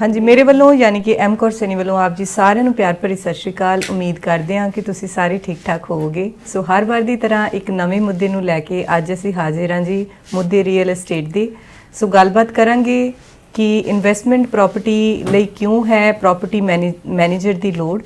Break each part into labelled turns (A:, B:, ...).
A: ਹਾਂਜੀ, ਮੇਰੇ ਵੱਲੋਂ ਯਾਨੀ ਕਿ ਐਮ ਕੌਰ ਸੈਨੀ ਵੱਲੋਂ ਆਪ ਜੀ ਸਾਰਿਆਂ ਨੂੰ ਪਿਆਰ ਭਰੀ ਸਤਿ ਸ਼੍ਰੀ ਅਕਾਲ। ਉਮੀਦ ਕਰਦੇ ਹਾਂ ਕਿ ਤੁਸੀਂ ਸਾਰੇ ਠੀਕ ਠਾਕ ਹੋਵੋਗੇ। ਸੋ ਹਰ ਵਾਰ ਦੀ ਤਰ੍ਹਾਂ ਇੱਕ ਨਵੇਂ ਮੁੱਦੇ ਨੂੰ ਲੈ ਕੇ ਅੱਜ ਅਸੀਂ ਹਾਜ਼ਰ ਹਾਂ ਜੀ ਮੁੱਦੇ ਰੀਅਲ ਏਸਟੇਟ ਦੀ। ਸੋ ਗੱਲਬਾਤ ਕਰਾਂਗੇ ਕਿ ਇਨਵੈਸਟਮੈਂਟ ਪ੍ਰਾਪਰਟੀ ਲਈ ਕਿਉਂ ਹੈ ਪ੍ਰਾਪਰਟੀ ਮੈਨੇਜਰ ਦੀ ਲੋੜ।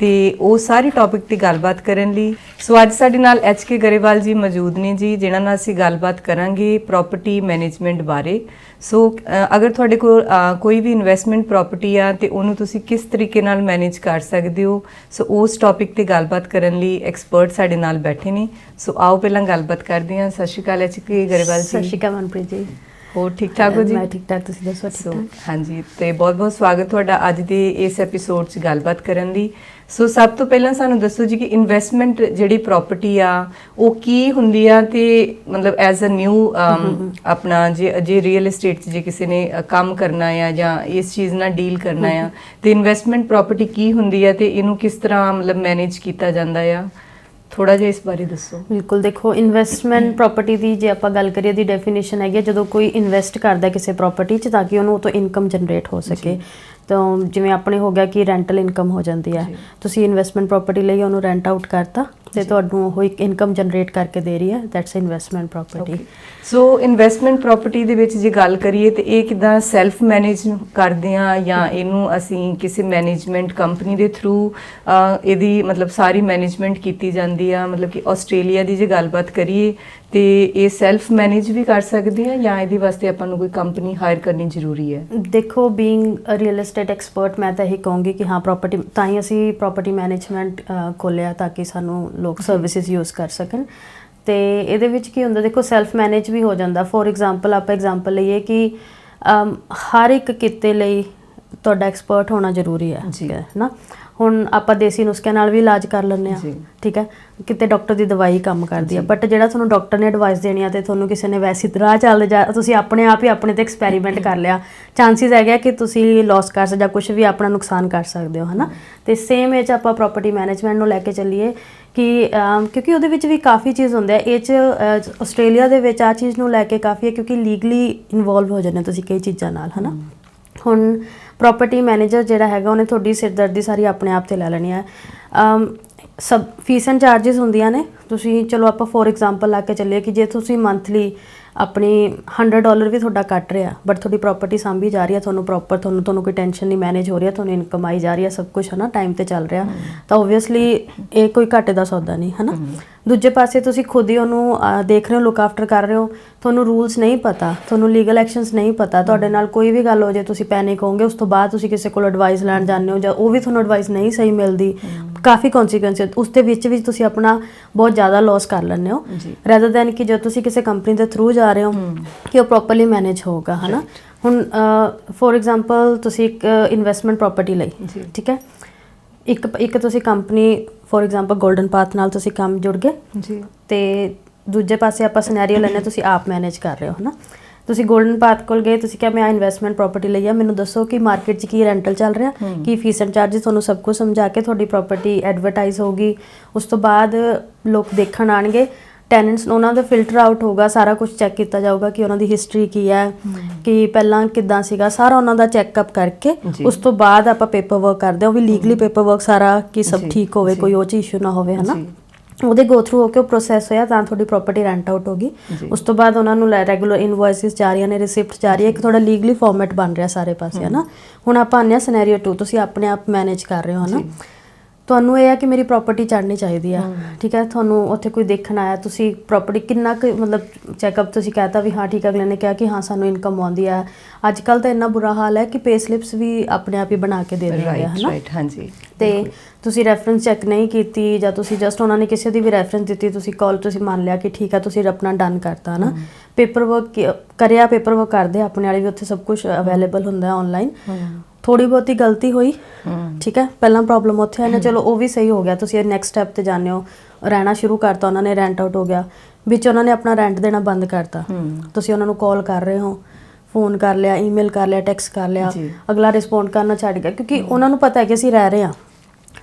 A: ਤੇ ਉਹ ਸਾਰੇ ਟੌਪਿਕ ਤੇ ਗੱਲਬਾਤ ਕਰਨ ਲਈ। ਸੋ ਅੱਜ ਸਾਡੇ ਨਾਲ ਐਚ ਕੇ ਗਰੇਵਾਲ ਜੀ ਮੌਜੂਦ ਨੇ ਜੀ, ਜਿਨ੍ਹਾਂ ਨਾਲ ਅਸੀਂ ਗੱਲਬਾਤ ਕਰਾਂਗੇ ਪ੍ਰਾਪਰਟੀ ਮੈਨੇਜਮੈਂਟ ਬਾਰੇ। ਸੋ ਅਗਰ ਤੁਹਾਡੇ ਕੋਲ ਕੋਈ ਵੀ ਇਨਵੈਸਟਮੈਂਟ ਪ੍ਰਾਪਰਟੀ ਆ, ਤੇ ਉਹਨੂੰ ਤੁਸੀਂ ਕਿਸ ਤਰੀਕੇ ਨਾਲ ਮੈਨੇਜ ਕਰ ਸਕਦੇ ਹੋ? ਸੋ ਉਸ ਟੌਪਿਕ ਤੇ ਗੱਲਬਾਤ ਕਰਨ ਲਈ ਐਕਸਪਰਟ ਸਾਡੇ ਨਾਲ ਬੈਠੇ ਨੇ। ਸੋ ਆਓ ਪਹਿਲਾਂ ਗੱਲਬਾਤ ਕਰਦੇ ਹਾਂ। ਸਤਿ ਸ਼੍ਰੀ ਅਕਾਲ ਐਚ ਕੇ ਗਰੇਵਾਲ
B: ਸਤਿ ਸ਼੍ਰੀ ਅਕਾਲ ਮਨਪ੍ਰੀਤ ਜੀ।
A: ਹੋਰ ਠੀਕ ਠਾਕ ਹੋ ਜੀ?
B: ਮੈਂ ਠੀਕ ਠਾਕ ਤੁਸੀਂ ਦੱਸੋ ਠੀਕ ਠਾਕ
A: ਹਾਂਜੀ ਤੇ ਬਹੁਤ-ਬਹੁਤ ਸਵਾਗਤ ਤੁਹਾਡਾ ਅੱਜ ਦੇ ਇਸ ਐਪੀਸੋਡ 'ਚ ਗੱਲਬਾਤ ਕਰਨ ਲਈ ਸੋ ਸਭ ਤੋਂ ਪਹਿਲਾਂ ਸਾਨੂੰ ਦੱਸੋ ਜੀ ਕਿ ਇਨਵੈਸਟਮੈਂਟ ਜਿਹੜੀ ਪ੍ਰਾਪਰਟੀ ਆ ਉਹ ਕੀ ਹੁੰਦੀ ਆ ਤੇ ਮਤਲਬ ਐਜ਼ ਅ ਨਿਊ ਆਪਣਾ ਜੇ ਜੇ ਰੀਅਲ ਏਸਟੇਟ 'ਚ ਜੇ ਕਿਸੇ ਨੇ ਕੰਮ ਕਰਨਾ ਆ ਜਾਂ ਇਸ ਚੀਜ਼ ਨਾਲ ਡੀਲ ਕਰਨਾ ਆ ਤੇ ਇਨਵੈਸਟਮੈਂਟ ਪ੍ਰਾਪਰਟੀ ਕੀ ਹੁੰਦੀ ਆ ਤੇ ਇਹਨੂੰ ਕਿਸ ਤਰ੍ਹਾਂ ਮਤਲਬ ਮੈਨੇਜ ਕੀਤਾ ਜਾਂਦਾ ਆ? ਥੋੜਾ ਜਿਹਾ ਇਸ ਬਾਰੇ ਦੱਸੋ।
B: ਬਿਲਕੁਲ ਦੇਖੋ ਇਨਵੈਸਟਮੈਂਟ ਪ੍ਰਾਪਰਟੀ ਦੀ ਜੇ ਆਪਾਂ ਗੱਲ ਕਰੀਏ ਦੀ ਡੈਫੀਨੇਸ਼ਨ ਹੈਗੀ ਜਦੋਂ ਕੋਈ ਇਨਵੈਸਟ ਕਰਦਾ ਕਿਸੇ ਪ੍ਰਾਪਰਟੀ 'ਚ ਤਾਂ ਕਿ ਉਹਨੂੰ ਉਹ ਤੋਂ ਇਨਕਮ ਜਨਰੇਟ ਹੋ ਸਕੇ। ਤਾਂ ਜਿਵੇਂ ਆਪਣੇ ਹੋ ਗਿਆ ਕਿ ਰੈਂਟਲ ਇਨਕਮ ਹੋ ਜਾਂਦੀ ਹੈ। ਤੁਸੀਂ ਇਨਵੈਸਟਮੈਂਟ ਪ੍ਰਾਪਰਟੀ ਲਈ ਉਹਨੂੰ ਰੈਂਟ ਆਊਟ ਕਰਤਾ ਤੇ ਤੁਹਾਨੂੰ ਉਹ ਇੱਕ ਇਨਕਮ ਜਨਰੇਟ ਕਰਕੇ ਦੇ ਰਹੀ ਹੈ that's investment property
A: so investment property ਦੇ ਵਿੱਚ ਜੇ ਗੱਲ ਕਰੀਏ ਤੇ ਇਹ ਕਿਦਾਂ ਸੈਲਫ ਮੈਨੇਜ ਕਰਦੇ ਆ ਜਾਂ ਇਹਨੂੰ ਅਸੀਂ ਕਿਸੇ ਮੈਨੇਜਮੈਂਟ ਕੰਪਨੀ ਦੇ ਥਰੂ ਇਹਦੀ ਮਤਲਬ ਸਾਰੀ ਮੈਨੇਜਮੈਂਟ ਕੀਤੀ ਜਾਂਦੀ ਆ ਮਤਲਬ ਕਿ ਆਸਟ੍ਰੇਲੀਆ ਦੀ ਜੇ ਗੱਲਬਾਤ ਕਰੀਏ ਤੇ ਇਹ ਸੈਲਫ ਮੈਨੇਜ ਵੀ ਕਰ ਸਕਦੇ ਆ ਜਾਂ ਇਹਦੇ ਵਾਸਤੇ ਆਪਾਂ ਨੂੰ ਕੋਈ ਕੰਪਨੀ ਹਾਇਰ ਕਰਨੀ ਜ਼ਰੂਰੀ ਹੈ?
B: ਦੇਖੋ being a real estate expert ਮੈਂ ਤਾਂ ਇਹੀ ਕਹੂੰਗੀ ਕਿ ਹਾਂ ਪ੍ਰਾਪਰਟੀ ਤਾਂ ਹੀ ਅਸੀਂ ਪ੍ਰਾਪਰਟੀ ਮੈਨੇਜਮੈਂਟ ਖੋਲਿਆ ਤਾਂ ਕਿ ਸਾਨੂੰ ਲੋਕ ਸਰਵਿਸਿਜ਼ ਯੂਜ਼ ਕਰ ਸਕਣ। ਤੇ ਇਹਦੇ ਵਿੱਚ ਕੀ ਹੁੰਦਾ ਦੇਖੋ ਸੈਲਫ ਮੈਨੇਜ ਵੀ ਹੋ ਜਾਂਦਾ ਫੋਰ ਐਗਜ਼ਾਮਪਲ ਆਪਾਂ ਐਗਜ਼ਾਮਪਲ ਲਈਏ ਕਿ ਹਰ ਇੱਕ ਕਿੱਤੇ ਲਈ ਤੁਹਾਡਾ ਐਕਸਪਰਟ ਹੋਣਾ ਜ਼ਰੂਰੀ ਹੈ। ਠੀਕ ਹੈ ਨਾ ਹੁਣ ਆਪਾਂ ਦੇਸੀ ਨੁਸਖਿਆਂ ਨਾਲ ਵੀ ਇਲਾਜ ਕਰ ਲੈਂਦੇ ਆ। ਠੀਕ ਹੈ? ਕਿਤੇ ਡਾਕਟਰ ਦੀ ਦਵਾਈ ਕੰਮ ਕਰਦੀ ਆ ਬਟ ਜਿਹੜਾ ਤੁਹਾਨੂੰ ਡਾਕਟਰ ਨੇ ਐਡਵਾਈਸ ਦੇਣੀ ਆ ਤੇ ਤੁਹਾਨੂੰ ਕਿਸੇ ਨੇ ਵੈਸੀ ਤਰ੍ਹਾਂ ਚੱਲ ਜਾ ਤੁਸੀਂ ਆਪਣੇ ਆਪ ਹੀ ਆਪਣੇ ਤੇ ਐਕਸਪੈਰੀਮੈਂਟ ਕਰ ਲਿਆ। ਚਾਂਸਿਸ ਹੈਗੇ ਕਿ ਤੁਸੀਂ ਲਾਸ ਕਰ ਸਕਦੇ ਜਾਂ ਕੁਝ ਵੀ ਆਪਣਾ ਨੁਕਸਾਨ ਕਰ ਸਕਦੇ ਹੋ ਹਨਾ? ਤੇ ਸੇਮ ਇਹ ਚ ਆਪਾਂ ਪ੍ਰਾਪਰਟੀ ਮੈਨੇਜਮੈਂਟ ਨੂੰ ਲੈ ਕੇ ਚੱਲੀਏ ਕਿ ਕਿਉਂਕਿ ਉਹਦੇ ਵਿੱਚ ਵੀ ਕਾਫੀ ਚੀਜ਼ ਹੁੰਦੇ ਆ ਇਹ ਚ ਆਸਟ੍ਰੇਲੀਆ ਦੇ ਵਿੱਚ ਆ ਚੀਜ਼ ਨੂੰ ਲੈ ਕੇ ਕਾਫੀ ਹੈ ਕਿਉਂਕਿ ਲੀਗਲੀ ਇਨਵੋਲਵ ਹੋ ਜਾਂਦੇ ਤੁਸੀਂ ਕਈ ਚੀਜ਼ਾਂ ਨਾਲ ਹਨਾ? ਹੁਣ ਪ੍ਰਾਪਰਟੀ ਮੈਨੇਜਰ ਜਿਹੜਾ ਹੈਗਾ, ਉਹਨੇ ਤੁਹਾਡੀ ਸਿਰਦਰਦੀ ਸਾਰੀ ਆਪਣੇ ਆਪ ਤੇ ਲੈ ਲੈਣੀ ਹੈ। ਸਬ ਫੀਸ ਐਂਡ ਚਾਰजेस ਹੁੰਦੀਆਂ ਨੇ। ਤੁਸੀਂ, ਚਲੋ ਆਪਾਂ ਫੋਰ ਐਗਜ਼ਾਮਪਲ ਲਾ ਕੇ ਚੱਲੇ ਕਿ ਜੇ ਤੁਸੀਂ ਮੰਥਲੀ ਆਪਣੀ 100 ਡਾਲਰ ਵੀ ਤੁਹਾਡਾ ਕੱਟ ਰਿਹਾ ਬਟ ਤੁਹਾਡੀ ਪ੍ਰਾਪਰਟੀ ਸਾਂਭੀ ਜਾ ਰਹੀ ਹੈ ਤੁਹਾਨੂੰ ਪ੍ਰੋਪਰ ਤੁਹਾਨੂੰ ਤੁਹਾਨੂੰ ਕੋਈ ਟੈਨਸ਼ਨ ਨਹੀਂ ਮੈਨੇਜ ਹੋ ਰਹੀ ਤੁਹਾਨੂੰ ਇਨਕਮ ਆਈ ਜਾ ਰਹੀ ਹੈ ਸਭ ਕੁਝ ਹੈ ਨਾ ਟਾਈਮ ਤੇ ਚੱਲ ਰਿਹਾ। ਤਾਂ ਓਬਵੀਅਸਲੀ ਇਹ ਕੋਈ ਘਾਟੇ ਦਾ ਸੌਦਾ ਨਹੀਂ ਹੈ ਨਾ ਦੂਜੇ ਪਾਸੇ ਤੁਸੀਂ ਖੁਦ ਹੀ ਉਹਨੂੰ ਦੇਖ ਰਹੇ ਹੋ ਲੁੱਕ ਆਫਟਰ ਕਰ ਰਹੇ ਹੋ ਤੁਹਾਨੂੰ ਰੂਲਸ ਨਹੀਂ ਪਤਾ ਤੁਹਾਨੂੰ ਲੀਗਲ ਐਕਸ਼ਨਸ ਨਹੀਂ ਪਤਾ ਤੁਹਾਡੇ ਨਾਲ ਕੋਈ ਵੀ ਗੱਲ ਹੋ ਜੇ ਤੁਸੀਂ ਪੈਨਿਕ ਹੋਵੋਗੇ ਉਸ ਤੋਂ ਬਾਅਦ ਤੁਸੀਂ ਕਿਸੇ ਕੋਲ ਐਡਵਾਈਸ ਲੈਣ ਜਾਂਦੇ ਹੋ ਜਾਂ ਉਹ ਵੀ ਤੁਹਾਨੂੰ ਐਡਵਾਈਸ ਨਹੀਂ ਸਹੀ ਮਿਲਦੀ ਕਾਫੀ ਕਨਸੀਕੁਐਂਸ ਉਸ ਦੇ ਵਿੱਚ ਵੀ ਤੁਸੀਂ ਆਪਣਾ ਬਹੁਤ ਜ਼ਿਆਦਾ ਲਾਸ ਕਰ ਲੈਂਦੇ ਹੋ।
A: ਜੀ।
B: ਰੈਦਰ ਦੈਨ ਕਿ ਜਦ ਤੁਸੀਂ ਕਿਸੇ ਕੰਪਨੀ ਦੇ ਥਰੂ ਜਾ ਜਾ ਰਹੇ ਹੋ ਕਿ ਉਹ ਪ੍ਰੋਪਰਲੀ ਮੈਨੇਜ ਹੋਊਗਾ ਹਨਾ? ਹੁਣ ਫੋਰ ਐਗਜ਼ਾਮਪਲ ਤੁਸੀਂ ਇੱਕ ਇਨਵੈਸਟਮੈਂਟ ਪ੍ਰੋਪਰਟੀ ਲਈ ਠੀਕ ਹੈ? ਇੱਕ ਇੱਕ ਤੁਸੀਂ company for example Golden Path ਨਾਲ ਤੁਸੀਂ ਕੰਮ ਜੁੜ ਗਏ
A: ਜੀ।
B: ਤੇ ਦੂਜੇ ਪਾਸੇ ਆਪਾਂ ਸਿਨੈਰੀਓ ਲੈਣੇ ਤੁਸੀਂ ਆਪ ਮੈਨੇਜ ਕਰ ਰਹੇ ਹੋ ਹਨਾ? ਤੁਸੀਂ 골ਡਨ ਪਾਥ ਕੋਲ ਗਏ ਤੁਸੀਂ ਕਿਹਾ ਮੈਂ ਇਨਵੈਸਟਮੈਂਟ ਪ੍ਰੋਪਰਟੀ ਲਈ ਆ ਮੈਨੂੰ ਦੱਸੋ ਕਿ ਮਾਰਕੀਟ 'ਚ ਕੀ ਰੈਂਟਲ ਚੱਲ ਰਿਹਾ ਕੀ ਫੀਸ ਐਂਡ ਚਾਰजेस ਤੁਹਾਨੂੰ ਸਭ ਕੁਝ ਸਮਝਾ ਕੇ ਤੁਹਾਡੀ ਪ੍ਰੋਪਰਟੀ ਐਡਵਰਟਾਈਜ਼ ਹੋਗੀ ਉਸ ਤੋਂ ਬਾਅਦ ਲੋਕ ਦੇਖਣ ਆਣਗੇ ਟੈਨੈਂਟਸ ਉਹਨਾਂ ਦਾ ਫਿਲਟਰ ਆਊਟ ਹੋਗਾ ਸਾਰਾ ਕੁਝ ਚੈੱਕ ਕੀਤਾ ਜਾਊਗਾ ਕਿ ਉਹਨਾਂ ਦੀ ਹਿਸਟਰੀ ਕੀ ਹੈ ਕਿ ਪਹਿਲਾਂ ਕਿੱਦਾਂ ਸੀਗਾ ਸਾਰਾ ਉਹਨਾਂ ਦਾ ਚੈੱਕਅਪ ਕਰਕੇ। ਉਸ ਤੋਂ ਬਾਅਦ ਆਪਾਂ ਪੇਪਰ ਵਰਕ ਕਰਦੇ ਹਾਂ ਉਹ ਵੀ ਲੀਗਲੀ ਪੇਪਰ ਵਰਕ ਸਾਰਾ ਕਿ ਸਭ ਠੀਕ ਹੋਵੇ। ਕੋਈ ਉਹ ਚ ਇਸ਼ੂ ਨਾ ਹੋਵੇ ਹਨਾ। ਉਹਦੇ ਗੋ ਥਰੂ ਹੋ ਕੇ ਉਹ ਪ੍ਰੋਸੈਸ ਹੋਇਆ ਤਾਂ ਤੁਹਾਡੀ ਪ੍ਰਾਪਰਟੀ ਰੈਂਟ ਆਊਟ ਹੋਗੀ
A: ਜੀ।
B: ਉਸ ਤੋਂ ਬਾਅਦ ਉਹਨਾਂ ਨੂੰ ਰੈਗੂਲਰ ਇਨਵੋਇਸਿਸ ਜਾ ਰਹੀਆਂ ਨੇ ਰਿਸਿਪਟ ਜਾ ਰਹੀ ਹੈ ਇੱਕ ਤੁਹਾਡਾ ਲੀਗਲੀ ਫਾਰਮੈਟ ਬਣ ਰਿਹਾ ਸਾਰੇ ਪਾਸੇ ਹਨਾ ਹੁਣ ਆਪਾਂ ਆਨੇ ਸਿਨੈਰੀਓ 2 ਤੁਸੀਂ ਆਪਣੇ ਆਪ ਮੈਨੇਜ ਕਰ ਰਹੇ ਹੋ ਹਨਾ। ਤੁਹਾਨੂੰ ਇਹ ਆ ਕਿ ਮੇਰੀ ਪ੍ਰਾਪਰਟੀ ਚੜ੍ਹਨੀ ਚਾਹੀਦੀ ਆ। ਠੀਕ ਹੈ ਤੁਹਾਨੂੰ ਉੱਥੇ ਕੋਈ ਦੇਖਣ ਆਇਆ ਤੁਸੀਂ ਪ੍ਰਾਪਰਟੀ ਕਿੰਨਾ ਕੁ ਮਤਲਬ ਚੈੱਕਅਪ ਤੁਸੀਂ ਕਹਤਾ ਵੀ ਹਾਂ ਠੀਕ ਅਗਲੇ ਨੇ ਕਿਹਾ ਕਿ ਹਾਂ ਸਾਨੂੰ ਇਨਕਮ ਆਉਂਦੀ ਆ। ਅੱਜ ਕੱਲ ਤਾਂ ਇੰਨਾ ਬੁਰਾ ਹਾਲ ਹੈ ਕਿ ਪੇ ਸਲਿਪਸ ਵੀ ਆਪਣੇ ਆਪ ਹੀ ਬਣਾ ਕੇ ਦੇ ਦਿੰਦੇ ਆ ਹਨਾ?
A: ਰਾਈਟ ਹਾਂਜੀ
B: ਤੇ ਤੁਸੀਂ ਰੈਫਰੈਂਸ ਚੈੱਕ ਨਹੀਂ ਕੀਤੀ ਜਾਂ ਤੁਸੀਂ ਜਸਟ ਉਹਨਾਂ ਨੇ ਕਿਸੇ ਦੀ ਵੀ ਰੈਫਰੈਂਸ ਦਿੱਤੀ ਤੁਸੀਂ ਕਾਲ ਤੁਸੀਂ ਮੰਨ ਲਿਆ ਕਿ ਠੀਕ ਆ ਤੁਸੀਂ ਆਪਣਾ ਡਨ ਕਰਤਾ ਨਾ ਪੇਪਰ ਵਰਕ ਕਰਿਆ ਪੇਪਰ ਵਰਕ ਕਰਦੇ ਆਪਣੇ ਵਾਲੇ ਵੀ ਉੱਥੇ ਸਭ ਕੁਝ ਅਵੇਲੇਬਲ ਹੁੰਦਾ ਹੈ। ਆਨਲਾਈਨ ਥੋੜੀ ਬਹੁਤੀ ਗਲਤੀ ਹੋਈ। ਠੀਕ ਹੈ ਪਹਿਲਾਂ ਪ੍ਰੋਬਲਮ ਉੱਥੇ ਆਈ ਨਾ ਚਲੋ ਉਹ ਵੀ ਸਹੀ ਹੋ ਗਿਆ ਤੁਸੀਂ ਨੈਕਸਟ ਸਟੈਪ ਤੇ ਜਾਂਦੇ ਹੋ। ਰਹਿਣਾ ਸ਼ੁਰੂ ਕਰਤਾ ਉਹਨਾਂ ਨੇ ਰੈਂਟ ਆਊਟ ਹੋ ਗਿਆ। ਵਿੱਚ ਉਹਨਾਂ ਨੇ ਆਪਣਾ ਰੈਂਟ ਦੇਣਾ ਬੰਦ ਕਰਤਾ। ਤੁਸੀਂ ਉਹਨਾਂ ਨੂੰ ਕਾਲ ਕਰ ਰਹੇ ਹੋ ਫੋਨ ਕਰ ਲਿਆ ਈਮੇਲ ਕਰ ਲਿਆ ਟੈਕਸਟ ਕਰ ਲਿਆ। ਅਗਲਾ ਰਿਸਪੌਂਡ ਕਰਨਾ ਛੱਡ ਗਿਆ ਕਿਉਂਕਿ ਉਹਨਾਂ ਨੂੰ ਪਤਾ ਹੈ ਕਿ ਅਸੀਂ ਰਹਿ ਰਹੇ ਹਾਂ।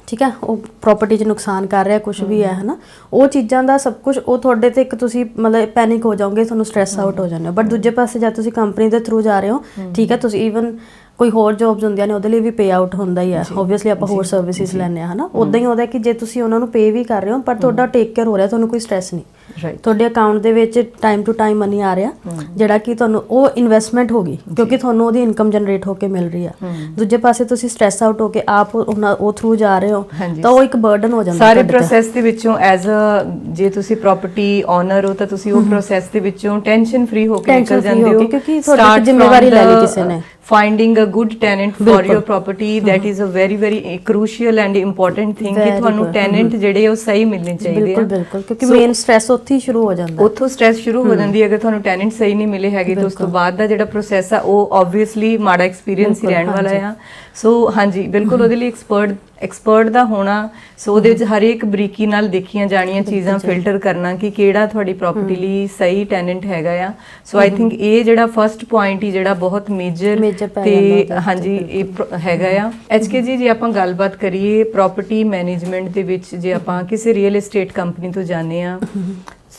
B: ਠੀਕ ਹੈ ਉਹ ਪ੍ਰਾਪਰਟੀ 'ਚ ਨੁਕਸਾਨ ਕਰ ਰਿਹਾ ਕੁਝ ਵੀ ਹੈ ਹਨਾ। ਉਹ ਚੀਜ਼ਾਂ ਦਾ ਸਭ ਕੁਝ ਉਹ ਤੁਹਾਡੇ ਤੇ ਇੱਕ ਤੁਸੀਂ ਮਤਲਬ ਪੈਨਿਕ ਹੋ ਜਾਓਗੇ ਤੁਹਾਨੂੰ ਸਟ੍ਰੈਸ ਆਊਟ ਹੋ ਜਾਂਦੇ ਹੋ। ਬਟ ਦੂਜੇ ਪਾਸੇ ਜਦ ਤੁਸੀਂ ਕੰਪਨੀ ਦੇ ਥਰੂ ਜਾ ਰਹੇ ਹੋ ਠੀਕ ਹੈ ਤੁਸੀਂ ਈਵਨ ਕੋਈ ਹੋਰ ਜੌਬਸ ਹੁੰਦੀਆਂ ਨੇ ਉਹਦੇ ਲਈ ਵੀ ਪੇ ਆਊਟ ਹੁੰਦਾ ਹੀ ਆ। ਆਬਵੀਅਸਲੀ ਆਪਾਂ ਹੋਰ ਸਰਵਿਸਿਜ਼ ਲੈਣੇ ਆ ਹਨਾ? ਉਦਾਂ ਹੀ ਉਹਦਾ ਕਿ ਜੇ ਤੁਸੀਂ ਉਹਨਾਂ ਨੂੰ ਪੇ ਵੀ ਕਰ ਰਹੇ ਹੋ ਪਰ ਤੁਹਾਡਾ ਟੇਕ ਕੇਅਰ ਹੋ ਰਿਹਾ ਤੁਹਾਨੂੰ ਕੋਈ ਸਟ੍ਰੈਸ ਨਹੀਂ।
A: ਰਾਈਟ
B: ਤੁਹਾਡੇ ਅਕਾਊਂਟ ਦੇ ਵਿੱਚ ਟਾਈਮ ਟੂ ਟਾਈਮ ਮਨੀ ਆ ਰਿਹਾ ਜਿਹੜਾ ਕਿ ਤੁਹਾਨੂੰ ਉਹ ਇਨਵੈਸਟਮੈਂਟ ਹੋ ਗਈ ਕਿਉਂਕਿ ਤੁਹਾਨੂੰ ਉਹਦੀ ਇਨਕਮ ਜਨਰੇਟ ਹੋ ਕੇ ਮਿਲ ਰਹੀ ਆ ਦੂਜੇ ਪਾਸੇ ਤੁਸੀਂ ਸਟ੍ਰੈਸ ਆਊਟ ਹੋ ਕੇ ਆਪ ਉਹ ਥਰੂ ਜਾ ਰਹੇ ਹੋ। ਤਾਂ ਉਹ ਇੱਕ ਬਰਡਨ ਹੋ ਜਾਂਦਾ
A: ਸਾਰੇ। ਪ੍ਰੋਸੈਸ ਦੇ ਵਿੱਚੋਂ ਐਜ਼ ਅ ਜੇ ਤੁਸੀਂ ਪ੍ਰਾਪਰਟੀ ਓਨਰ ਹੋ ਤਾਂ ਤੁਸੀਂ ਉਹ ਪ੍ਰੋਸੈਸ ਦੇ ਵਿੱਚੋਂ ਟੈਨਸ਼ਨ ਫ੍ਰੀ ਹੋ ਕੇ ਨਿਕਲ ਜਾਂਦੇ
B: ਹੋ ਕਿਉਂਕਿ ਤੁਹਾਡੀ ਜ਼ਿੰਮੇਵਾਰੀ ਲੈ ਲਈ ਕਿਸੇ ਨੇ।
A: Finding a good tenant for
B: ਬਿਲਕੁਲ।
A: Your property that is a very very crucial and important thing ਕਿ
B: Very
A: ਤੁਹਾਨੂੰ
B: good.
A: ਟੈਨੈਂਟ ਜਿਹੜੇ ਉਹ ਸਹੀ ਮਿਲਣੇ ਚਾਹੀਦੇ
B: ਬਿਲਕੁਲ
A: ਆ
B: ਬਿਲਕੁਲ ਕਿਉਂਕਿ
A: So,
B: ਮੇਨ ਸਟ੍ਰੈਸ ਉੱਥੇ ਹੀ ਸ਼ੁਰੂ ਹੋ ਜਾਂਦਾ
A: ਉੱਥੋਂ ਸਟ੍ਰੈਸ ਸ਼ੁਰੂ ਹੋ ਜਾਂਦੀ ਹੈ ਅਗਰ ਤੁਹਾਨੂੰ ਟੈਨੈਂਟ ਸਹੀ ਨਹੀਂ ਮਿਲੇ ਹੈਗੇ ਤਾਂ ਉਸ ਤੋਂ ਬਾਅਦ ਦਾ ਜਿਹੜਾ ਪ੍ਰੋਸੈਸ ਆ ਉਹ ਆਬਵੀਅਸਲੀ ਮਾੜਾ ਐਕਸਪੀਰੀਅੰਸ ਹੀ ਰਹਿਣ ਵਾਲਾ। ਆ। ਸੋ ਹਾਂਜੀ ਬਿਲਕੁਲ ਉਹਦੇ ਲਈ ਐਕਸਪਰਟ ਐਕਸਪਰਟ ਦਾ ਹੋਣਾ ਸੋ ਉਹਦੇ ਵਿੱਚ ਹਰੇਕ ਬਰੀਕੀ ਨਾਲ ਦੇਖੀਆਂ ਜਾਣੀਆਂ ਚੀਜ਼ਾਂ ਫਿਲਟਰ ਕਰਨਾ ਕਿ ਕਿਹੜਾ ਤੁਹਾਡੀ ਪ੍ਰਾਪਰਟੀ ਲਈ ਸਹੀ ਟੈਨੈਂਟ ਹੈਗਾ ਆ। ਸੋ ਆਈ ਥਿੰਕ ਇਹ ਜਿਹੜਾ ਫਰਸਟ ਪੁਆਇੰਟ ਹੀ ਜਿਹੜਾ ਬਹੁਤ ਮੇਜਰ ਤੇ ਹਾਂਜੀ ਇਹ ਹੈਗਾ ਆ। ਐਚਕੇ ਜੀ ਜੇ ਆਪਾਂ ਗੱਲਬਾਤ ਕਰੀਏ ਪ੍ਰਾਪਰਟੀ ਮੈਨੇਜਮੈਂਟ ਦੇ ਵਿੱਚ ਜੇ ਆਪਾਂ ਕਿਸੇ ਰੀਅਲ ਏਸਟੇਟ ਕੰਪਨੀ ਤੋਂ ਜਾਂਦੇ ਆ